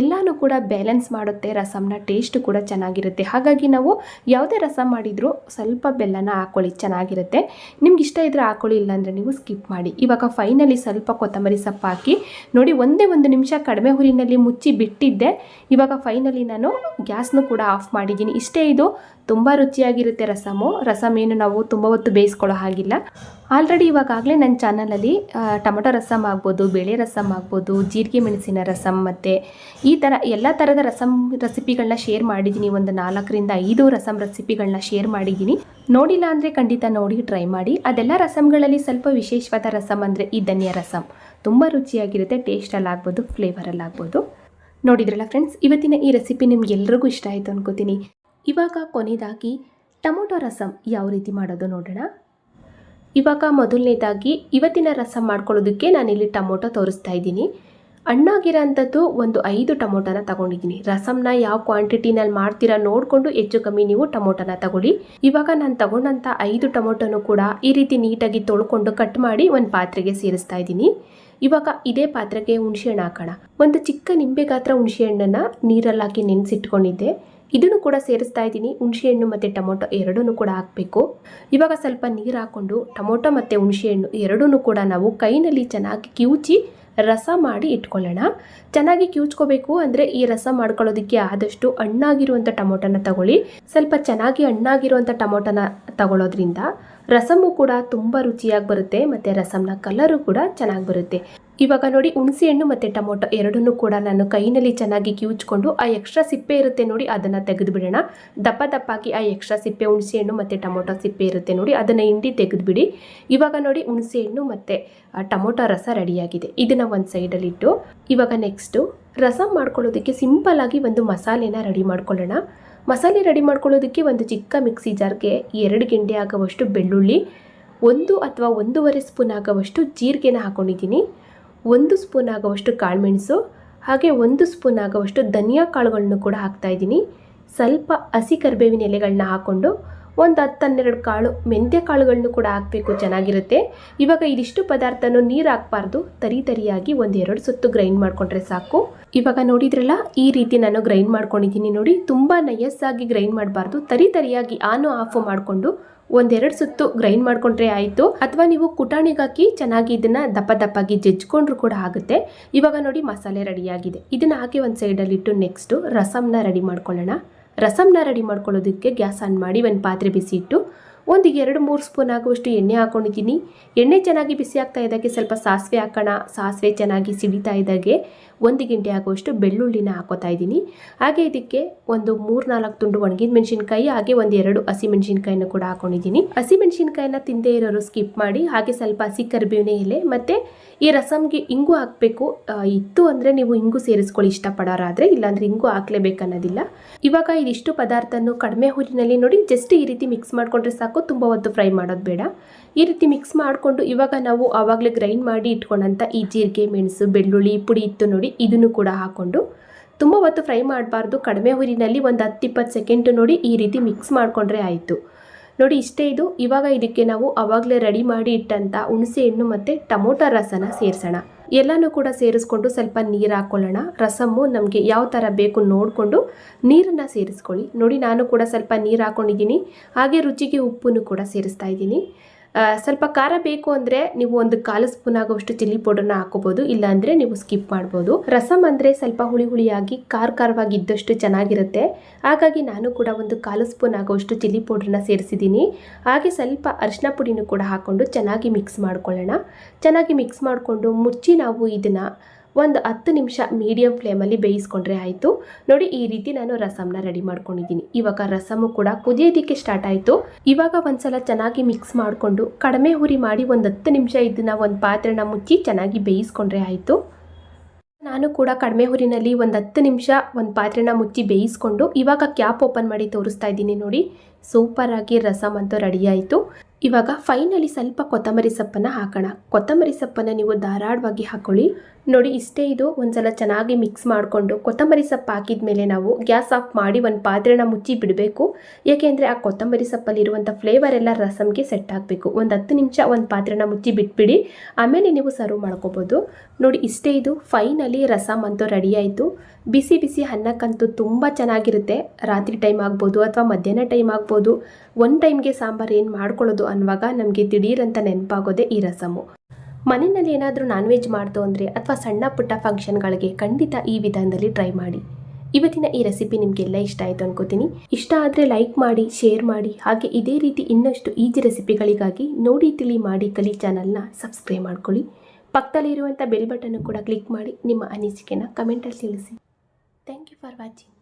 ಎಲ್ಲನೂ ಕೂಡ ಬ್ಯಾಲೆನ್ಸ್ ಮಾಡುತ್ತೆ. ರಸಮ್ನ ಟೇಸ್ಟ್ ಕೂಡ ಚೆನ್ನಾಗಿರುತ್ತೆ. ಹಾಗಾಗಿ ನಾವು ಯಾವುದೇ ರಸಮ್ ಮಾಡಿದರೂ ಸ್ವಲ್ಪ ಬೆಲ್ಲನ ಹಾಕೊಳ್ಳಿ, ಚೆನ್ನಾಗಿರುತ್ತೆ. ನಿಮ್ಗೆ ಇಷ್ಟ ಇದ್ರೆ ಹಾಕೊಳ್ಳಿ, ಇಲ್ಲಾಂದರೆ ನೀವು ಸ್ಕಿಪ್ ಮಾಡಿ. ಇವಾಗ ಫೈನಲಿ ಸ್ವಲ್ಪ ಕೊತ್ತಂಬರಿ ಸೊಪ್ಪು ಹಾಕಿ ನೋಡಿ ಒಂದೇ ಒಂದು ನಿಮಿಷ ಕಡಿಮೆ ಹುರಿನಲ್ಲಿ ಮುಚ್ಚಿ ಬಿಟ್ಟಿದ್ದೆ. ಇವಾಗ ಫೈನಲಿ ನಾನು ಗ್ಯಾಸ್ನು ಕೂಡ ಆಫ್ ಮಾಡಿದ್ದೀನಿ. ಇಷ್ಟೇ ಇದು, ತುಂಬ ರುಚಿಯಾಗಿರುತ್ತೆ ರಸಮು. ರಸಮ್ ಏನು ನಾವು ತುಂಬ ಹೊತ್ತು ಬೇಯಿಸ್ಕೊಳ್ಳೋ ಹಾಗಿಲ್ಲ. ಆಲ್ರೆಡಿ ಇವಾಗಾಗಲೇ ನನ್ನ ಚಾನಲಲ್ಲಿ ಟೊಮೊಟೊ ರಸಮ್ ಆಗ್ಬೋದು, ಬೇಳೆ ರಸಮ್ ಆಗ್ಬೋದು, ಜೀರಿಗೆ ಮೆಣಸಿನ ರಸಮ್ ಮತ್ತು ಈ ಥರ ಎಲ್ಲ ಥರದ ರಸಮ್ ರೆಸಿಪಿಗಳನ್ನ ಶೇರ್ ಮಾಡಿದ್ದೀನಿ. ಒಂದು ನಾಲ್ಕರಿಂದ ಐದು ರಸಮ್ ರೆಸಿಪಿಗಳನ್ನ ಶೇರ್ ಮಾಡಿದ್ದೀನಿ. ನೋಡಿಲ್ಲ ಅಂದರೆ ಖಂಡಿತ ನೋಡಿ ಟ್ರೈ ಮಾಡಿ. ಅದೆಲ್ಲ ರಸಮ್ಗಳಲ್ಲಿ ಸ್ವಲ್ಪ ವಿಶೇಷವಾದ ರಸಮ್ ಅಂದರೆ ಈ ಧನಿಯಾ ರಸಮ್. ತುಂಬ ರುಚಿಯಾಗಿರುತ್ತೆ ಟೇಸ್ಟಲ್ಲಿ ಆಗ್ಬೋದು ಫ್ಲೇವರಲ್ಲಿ ಆಗ್ಬೋದು. ನೋಡಿದ್ರಲ್ಲ ಫ್ರೆಂಡ್ಸ್ ಇವತ್ತಿನ ಈ ರೆಸಿಪಿ ನಿಮ್ಗೆ ಎಲ್ರಿಗೂ ಇಷ್ಟ ಆಯಿತು ಅನ್ಕೋತೀನಿ. ಇವಾಗ ಕೊನೆಯದಾಗಿ ಟೊಮೊಟೊ ರಸಮ್ ಯಾವ ರೀತಿ ಮಾಡೋದು ನೋಡೋಣ. ಇವಾಗ ಮೊದಲನೇದಾಗಿ ಇವತ್ತಿನ ರಸಮ್ ಮಾಡ್ಕೊಳ್ಳೋದಕ್ಕೆ ನಾನಿಲ್ಲಿ ಟೊಮೊಟೊ ತೋರಿಸ್ತಾ ಇದ್ದೀನಿ. ಹಣ್ಣಾಗಿರೋ ಅಂಥದ್ದು ಒಂದು ಐದು ಟೊಮೊಟೊನ ತಗೊಂಡಿದ್ದೀನಿ. ರಸಮ್ನ ಯಾವ ಕ್ವಾಂಟಿಟಿನಲ್ಲಿ ಮಾಡ್ತೀರಾ ನೋಡಿಕೊಂಡು ಹೆಚ್ಚು ಕಮ್ಮಿ ನೀವು ಟೊಮೊಟೊನ ತಗೊಳ್ಳಿ. ಇವಾಗ ನಾನು ತಗೊಂಡಂಥ ಐದು ಟೊಮೊಟೊನು ಕೂಡ ಈ ರೀತಿ ನೀಟಾಗಿ ತೊಳ್ಕೊಂಡು ಕಟ್ ಮಾಡಿ ಒಂದು ಪಾತ್ರೆಗೆ ಸೇರಿಸ್ತಾ ಇದ್ದೀನಿ. ಇವಾಗ ಇದೇ ಪಾತ್ರೆಗೆ ಹುಣಸೆಹಣ್ಣು ಹಾಕೋಣ. ಒಂದು ಚಿಕ್ಕ ನಿಂಬೆ ಗಾತ್ರ ಹುಣಸೆಹಣ್ಣನ್ನು ನೀರಲ್ಲಿ ಹಾಕಿ ನೆನೆಸಿಟ್ಕೊಂಡಿದ್ದೆ. ಇದನ್ನು ಕೂಡ ಸೇರಿಸ್ತಾ ಇದ್ದೀನಿ. ಹುಣಸೆಹಣ್ಣು ಮತ್ತು ಟೊಮೊಟೊ ಎರಡೂ ಕೂಡ ಹಾಕಬೇಕು. ಇವಾಗ ಸ್ವಲ್ಪ ನೀರು ಹಾಕ್ಕೊಂಡು ಟೊಮೊಟೊ ಮತ್ತು ಹುಣಸೆಹಣ್ಣು ಎರಡೂ ಕೂಡ ನಾವು ಕೈನಲ್ಲಿ ಚೆನ್ನಾಗಿ ಕಿವುಚಿ ರಸ ಮಾಡಿ ಇಟ್ಕೊಳ್ಳೋಣ. ಚೆನ್ನಾಗಿ ಕಿವುಚ್ಕೋಬೇಕು ಅಂದರೆ ಈ ರಸ ಮಾಡ್ಕೊಳ್ಳೋದಕ್ಕೆ ಆದಷ್ಟು ಹಣ್ಣಾಗಿರುವಂಥ ಟೊಮೊಟೊನ ತಗೊಳ್ಳಿ. ಸ್ವಲ್ಪ ಚೆನ್ನಾಗಿ ಹಣ್ಣಾಗಿರುವಂಥ ಟೊಮೊಟೊನ ತಗೊಳ್ಳೋದ್ರಿಂದ ರಸಮು ಕೂಡ ತುಂಬ ರುಚಿಯಾಗಿ ಬರುತ್ತೆ, ಮತ್ತು ರಸಮ್ನ ಕಲರು ಕೂಡ ಚೆನ್ನಾಗಿ ಬರುತ್ತೆ. ಇವಾಗ ನೋಡಿ ಹುಣಸೆ ಹಣ್ಣು ಮತ್ತು ಟೊಮೊಟೊ ಎರಡನ್ನೂ ಕೂಡ ನಾನು ಕೈನಲ್ಲಿ ಚೆನ್ನಾಗಿ ಕಿವುಚ್ಕೊಂಡು ಆ ಎಕ್ಸ್ಟ್ರಾ ಸಿಪ್ಪೆ ಇರುತ್ತೆ ನೋಡಿ ಅದನ್ನು ತೆಗೆದು ಬಿಡೋಣ ದಪ್ಪ ದಪ್ಪಾಗಿ ಆ ಎಕ್ಸ್ಟ್ರಾ ಸಿಪ್ಪೆ, ಹುಣಸೆ ಹಣ್ಣು ಮತ್ತು ಟೊಮೊಟೊ ಸಿಪ್ಪೆ ಇರುತ್ತೆ ನೋಡಿ ಅದನ್ನು ಹಿಂಡಿ ತೆಗೆದುಬಿಡಿ. ಇವಾಗ ನೋಡಿ ಹುಣಸೆ ಹಣ್ಣು ಮತ್ತು ಟೊಮೊಟೊ ರಸ ರೆಡಿಯಾಗಿದೆ. ಇದನ್ನು ಒಂದು ಸೈಡಲ್ಲಿಟ್ಟು ಇವಾಗ ನೆಕ್ಸ್ಟು ರಸ ಮಾಡ್ಕೊಳ್ಳೋದಕ್ಕೆ ಸಿಂಪಲ್ಲಾಗಿ ಒಂದು ಮಸಾಲೆನ ರೆಡಿ ಮಾಡ್ಕೊಳ್ಳೋಣ. ಮಸಾಲೆ ರೆಡಿ ಮಾಡ್ಕೊಳ್ಳೋದಕ್ಕೆ ಒಂದು ಚಿಕ್ಕ ಮಿಕ್ಸಿ ಜಾರ್ಗೆ ಎರಡು ಗಿಂಡೆ ಆಗುವಷ್ಟು ಬೆಳ್ಳುಳ್ಳಿ, ಒಂದು ಅಥವಾ ಒಂದೂವರೆ ಸ್ಪೂನ್ ಆಗುವಷ್ಟು ಜೀರಿಗೆನ ಹಾಕ್ಕೊಂಡಿದ್ದೀನಿ ಒಂದು ಸ್ಪೂನ್ ಆಗುವಷ್ಟು ಕಾಳುಮೆಣಸು, ಹಾಗೆ ಒಂದು ಸ್ಪೂನ್ ಆಗುವಷ್ಟು ಧನಿಯಾ ಕಾಳುಗಳನ್ನು ಕೂಡ ಹಾಕ್ತಾಯಿದ್ದೀನಿ ಸ್ವಲ್ಪ ಹಸಿ ಕರಿಬೇವಿನ ಎಲೆಗಳನ್ನ ಹಾಕ್ಕೊಂಡು ಒಂದು ಹತ್ತು ಹನ್ನೆರಡು ಕಾಳು ಮೆಂತ್ಯ ಕಾಳುಗಳನ್ನು ಕೂಡ ಹಾಕಬೇಕು, ಚೆನ್ನಾಗಿರುತ್ತೆ. ಇವಾಗ ಇದಿಷ್ಟು ಪದಾರ್ಥನೂ ನೀರು ಹಾಕಬಾರ್ದು, ತರಿ ತರಿಯಾಗಿ ಒಂದೆರಡು ಸುತ್ತು ಗ್ರೈಂಡ್ ಮಾಡಿಕೊಂಡ್ರೆ ಸಾಕು. ಇವಾಗ ನೋಡಿದ್ರಲ್ಲ, ಈ ರೀತಿ ನಾನು ಗ್ರೈಂಡ್ ಮಾಡ್ಕೊಂಡಿದ್ದೀನಿ ನೋಡಿ, ತುಂಬ ನಯಸ್ಸಾಗಿ ಗ್ರೈಂಡ್ ಮಾಡಬಾರ್ದು. ತರಿ ತರಿಯಾಗಿ ಆನು ಆಫು ಮಾಡಿಕೊಂಡು ಒಂದೆರಡು ಸುತ್ತು ಗ್ರೈಂಡ್ ಮಾಡ್ಕೊಂಡ್ರೆ ಆಯಿತು. ಅಥವಾ ನೀವು ಕುಟಾಣಿಗಾಕಿ ಚೆನ್ನಾಗಿ ಇದನ್ನು ದಪ್ಪ ದಪ್ಪಾಗಿ ಜಜ್ಕೊಂಡ್ರು ಕೂಡ ಆಗುತ್ತೆ. ಇವಾಗ ನೋಡಿ ಮಸಾಲೆ ರೆಡಿಯಾಗಿದೆ. ಇದನ್ನು ಹಾಕಿ ಒಂದು ಸೈಡಲ್ಲಿಟ್ಟು ನೆಕ್ಸ್ಟು ರಸಮ್ನ ರೆಡಿ ಮಾಡ್ಕೊಳ್ಳೋಣ. ರಸಮ್ನ ರೆಡಿ ಮಾಡ್ಕೊಳ್ಳೋದಕ್ಕೆ ಗ್ಯಾಸ್ ಆನ್ ಮಾಡಿ ಒಂದು ಪಾತ್ರೆ ಬಿಸಿ ಇಟ್ಟು ಒಂದು ಎರಡು ಮೂರು ಸ್ಪೂನ್ ಆಗುವಷ್ಟು ಎಣ್ಣೆ ಹಾಕೊಂಡಿದ್ದೀನಿ. ಎಣ್ಣೆ ಚೆನ್ನಾಗಿ ಬಿಸಿ ಆಗ್ತಾ ಇದ್ದಾಗೆ ಸ್ವಲ್ಪ ಸಾಸಿವೆ ಹಾಕೋಣ. ಸಾಸಿವೆ ಚೆನ್ನಾಗಿ ಸಿಡಿತಾ ಇದ್ದಾಗೆ ಒಂದು ಗಂಟೆ ಆಗುವಷ್ಟು ಬೆಳ್ಳುಳ್ಳಿನ ಹಾಕೋತಾ ಇದ್ದೀನಿ. ಹಾಗೆ ಇದಕ್ಕೆ ಒಂದು ಮೂರು ನಾಲ್ಕು ತುಂಡು ಒಣಗಿದ ಮೆಣಸಿನ್ಕಾಯಿ ಹಾಗೆ ಒಂದು ಎರಡು ಹಸಿ ಮೆಣಸಿನಕಾಯಿನ ಕೂಡ ಹಾಕೊಂಡಿದ್ದೀನಿ. ಹಸಿ ಮೆಣಸಿನಕಾಯಿನ ತಿಂದೇ ಇರೋರು ಸ್ಕಿಪ್ ಮಾಡಿ, ಹಾಗೆ ಸ್ವಲ್ಪ ಹಸಿ ಕರಿಬೇವಿನ ಎಲೆ ಮತ್ತು ಈ ರಸಮ್ಗೆ ಇಂಗು ಹಾಕಬೇಕು. ಇತ್ತು ಅಂದರೆ ನೀವು ಇಂಗು ಸೇರಿಸ್ಕೊಳ್ಳಿ ಇಷ್ಟಪಡೋರಾದರೆ, ಇಲ್ಲಾಂದರೆ ಇಂಗು ಹಾಕ್ಲೇಬೇಕು ಅನ್ನೋದಿಲ್ಲ ಇವಾಗ ಇದಿಷ್ಟು ಪದಾರ್ಥನು ಕಡಿಮೆ ಹುರಿನಲ್ಲಿ ನೋಡಿ, ಜಸ್ಟ್ ಈ ರೀತಿ ಮಿಕ್ಸ್ ಮಾಡಿಕೊಂಡ್ರೆ ಸಾಕು, ತುಂಬ ಹೊತ್ತು ಫ್ರೈ ಮಾಡೋದು ಬೇಡ. ಈ ರೀತಿ ಮಿಕ್ಸ್ ಮಾಡಿಕೊಂಡು ಇವಾಗ ನಾವು ಆವಾಗಲೇ ಗ್ರೈಂಡ್ ಮಾಡಿ ಇಟ್ಕೊಂಡಂಥ ಈ ಜೀರಿಗೆ, ಮೆಣಸು, ಬೆಳ್ಳುಳ್ಳಿ, ಪುಡಿ ಇತ್ತು ನೋಡಿ, ಇದನ್ನು ಕೂಡ ಹಾಕ್ಕೊಂಡು ತುಂಬ ಹೊತ್ತು ಫ್ರೈ ಮಾಡಬಾರ್ದು. ಕಡಿಮೆ ಹುರಿನಲ್ಲಿ ಒಂದು ಹತ್ತು ಇಪ್ಪತ್ತು ಸೆಕೆಂಡ್ ನೋಡಿ ಈ ರೀತಿ ಮಿಕ್ಸ್ ಮಾಡಿಕೊಂಡ್ರೆ ಆಯಿತು. ನೋಡಿ, ಇಷ್ಟೇ ಇದು. ಇವಾಗ ಇದಕ್ಕೆ ನಾವು ಆವಾಗಲೇ ರೆಡಿ ಮಾಡಿ ಇಟ್ಟಂಥ ಹುಣಸೆ ಹಣ್ಣು ಮತ್ತು ಟೊಮೊಟೊ ರಸನ ಸೇರಿಸೋಣ. ಎಲ್ಲನೂ ಕೂಡ ಸೇರಿಸ್ಕೊಂಡು ಸ್ವಲ್ಪ ನೀರು ಹಾಕ್ಕೊಳ್ಳೋಣ ರಸಮ್ಮು ನಮಗೆ ಯಾವ ಥರ ಬೇಕು ನೋಡಿಕೊಂಡು ನೀರನ್ನು ಸೇರಿಸ್ಕೊಳ್ಳಿ. ನೋಡಿ, ನಾನು ಕೂಡ ಸ್ವಲ್ಪ ನೀರು ಹಾಕ್ಕೊಂಡಿದ್ದೀನಿ ಹಾಗೆ ರುಚಿಗೆ ಉಪ್ಪನ್ನು ಕೂಡ ಸೇರಿಸ್ತಾ ಇದ್ದೀನಿ. ಸ್ವಲ್ಪ ಖಾರ ಬೇಕು ಅಂದರೆ ನೀವು ಒಂದು ಕಾಲು ಸ್ಪೂನ್ ಆಗುವಷ್ಟು ಚಿಲ್ಲಿ ಪೌಡರ್ನ ಹಾಕೋಬೋದು ಇಲ್ಲಾಂದರೆ ನೀವು ಸ್ಕಿಪ್ ಮಾಡ್ಬೋದು. ರಸಮ್ ಅಂದರೆ ಸ್ವಲ್ಪ ಹುಳಿ ಹುಳಿಯಾಗಿ ಖಾರ ಖಾರವಾಗಿ ಇದ್ದಷ್ಟು ಚೆನ್ನಾಗಿರುತ್ತೆ. ಹಾಗಾಗಿ ನಾನು ಕೂಡ ಒಂದು ಕಾಲು ಸ್ಪೂನ್ ಆಗುವಷ್ಟು ಚಿಲ್ಲಿ ಪೌಡ್ರನ್ನ ಸೇರಿಸಿದ್ದೀನಿ. ಹಾಗೆ ಸ್ವಲ್ಪ ಅರಿಶಿನ ಪುಡಿನೂ ಕೂಡ ಹಾಕ್ಕೊಂಡು ಚೆನ್ನಾಗಿ ಮಿಕ್ಸ್ ಮಾಡ್ಕೊಳ್ಳೋಣ. ಚೆನ್ನಾಗಿ ಮಿಕ್ಸ್ ಮಾಡಿಕೊಂಡು ಮುಚ್ಚಿ ನಾವು ಇದನ್ನು ಒಂದು ಹತ್ತು ನಿಮಿಷ ಮೀಡಿಯಂ ಫ್ಲೇಮಲ್ಲಿ ಬೇಯಿಸ್ಕೊಂಡ್ರೆ ಆಯಿತು. ನೋಡಿ, ಈ ರೀತಿ ನಾನು ರಸಮ್ನ ರೆಡಿ ಮಾಡ್ಕೊಂಡಿದ್ದೀನಿ. ಇವಾಗ ರಸಮು ಕೂಡ ಕುದಿಯೋದಕ್ಕೆ ಸ್ಟಾರ್ಟ್ ಆಯಿತು. ಇವಾಗ ಒಂದ್ಸಲ ಚೆನ್ನಾಗಿ ಮಿಕ್ಸ್ ಮಾಡಿಕೊಂಡು ಕಡಿಮೆ ಹುರಿ ಮಾಡಿ ಒಂದು ಹತ್ತು ನಿಮಿಷ ಇದನ್ನು ಒಂದು ಪಾತ್ರೆನ ಮುಚ್ಚಿ ಚೆನ್ನಾಗಿ ಬೇಯಿಸ್ಕೊಂಡ್ರೆ ಆಯಿತು. ನಾನು ಕೂಡ ಕಡಿಮೆ ಹುರಿನಲ್ಲಿ ಒಂದು ಹತ್ತು ನಿಮಿಷ ಒಂದು ಪಾತ್ರೆನ ಮುಚ್ಚಿ ಬೇಯಿಸ್ಕೊಂಡು ಇವಾಗ ಕ್ಯಾಪ್ ಓಪನ್ ಮಾಡಿ ತೋರಿಸ್ತಾ ಇದ್ದೀನಿ ನೋಡಿ. ಸೂಪರಾಗಿ ರಸಮ್ ಅಂತೂ ರೆಡಿ ಆಯಿತು. ಇವಾಗ ಫೈನಲಿ ಸ್ವಲ್ಪ ಕೊತ್ತಂಬರಿ ಸೊಪ್ಪನ್ನು ಹಾಕೋಣ. ಕೊತ್ತಂಬರಿ ಸೊಪ್ಪನ್ನು ನೀವು ಧಾರಾಳವಾಗಿ ಹಾಕೊಳ್ಳಿ. ನೋಡಿ, ಇಷ್ಟೇ ಇದು. ಒಂದ್ಸಲ ಚೆನ್ನಾಗಿ ಮಿಕ್ಸ್ ಮಾಡಿಕೊಂಡು ಕೊತ್ತಂಬರಿ ಸೊಪ್ಪು ಹಾಕಿದ ಮೇಲೆ ನಾವು ಗ್ಯಾಸ್ ಆಫ್ ಮಾಡಿ ಒಂದು ಪಾತ್ರೆನ ಮುಚ್ಚಿ ಬಿಡಬೇಕು. ಏಕೆಂದರೆ ಆ ಕೊತ್ತಂಬರಿ ಸೊಪ್ಪಲ್ಲಿರುವಂಥ ಫ್ಲೇವರ್ ಎಲ್ಲ ರಸಮ್ಗೆ ಸೆಟ್ ಆಗಬೇಕು. ಒಂದು ಹತ್ತು ನಿಮಿಷ ಒಂದು ಪಾತ್ರೆನ ಮುಚ್ಚಿ ಬಿಟ್ಬಿಡಿ. ಆಮೇಲೆ ನೀವು ಸರ್ವ್ ಮಾಡ್ಕೋಬೋದು. ನೋಡಿ, ಇಷ್ಟೇ ಇದು. ಫೈನಲಿ ರಸಮ್ ಅಂತೂ ರೆಡಿ ಆಯಿತು. ಬಿಸಿ ಬಿಸಿ ಅನ್ನಕ್ಕಂತೂ ತುಂಬ ಚೆನ್ನಾಗಿರುತ್ತೆ. ರಾತ್ರಿ ಟೈಮ್ ಆಗ್ಬೋದು ಅಥವಾ ಮಧ್ಯಾಹ್ನ ಟೈಮ್ ಆಗ್ಬೋದು. ಒಂದು ಟೈಮ್ಗೆ ಸಾಂಬಾರು ಏನು ಮಾಡ್ಕೊಳ್ಳೋದು ಅನ್ನುವಾಗ ನಮಗೆ ದಿಢೀರಂತ ನೆನಪಾಗೋದೇ ಈ ರಸಮು. ಮನೆಯಲ್ಲಿ ಏನಾದರೂ ನಾನ್ ವೆಜ್ ಮಾಡ್ತು ಅಂದರೆ ಅಥವಾ ಸಣ್ಣ ಪುಟ್ಟ ಫಂಕ್ಷನ್ಗಳಿಗೆ ಖಂಡಿತ ಈ ವಿಧಾನದಲ್ಲಿ ಟ್ರೈ ಮಾಡಿ. ಇವತ್ತಿನ ಈ ರೆಸಿಪಿ ನಿಮಗೆಲ್ಲ ಇಷ್ಟ ಆಯಿತು ಅನ್ಕೋತೀನಿ. ಇಷ್ಟ ಆದರೆ ಲೈಕ್ ಮಾಡಿ ಶೇರ್ ಮಾಡಿ, ಹಾಗೆ ಇದೇ ರೀತಿ ಇನ್ನಷ್ಟು ಈಜಿ ರೆಸಿಪಿಗಳಿಗಾಗಿ ನೋಡಿ, ತಿಳಿ, ಮಾಡಿ ಕಲಿ ಚಾನಲ್ನ ಸಬ್ಸ್ಕ್ರೈಬ್ ಮಾಡ್ಕೊಳ್ಳಿ. ಪಕ್ಕದಲ್ಲಿರುವಂಥ ಬೆಲ್ ಬಟನ್ನು ಕೂಡ ಕ್ಲಿಕ್ ಮಾಡಿ, ನಿಮ್ಮ ಅನಿಸಿಕೆನ ಕಮೆಂಟಲ್ಲಿ ತಿಳಿಸಿ. Thank you for watching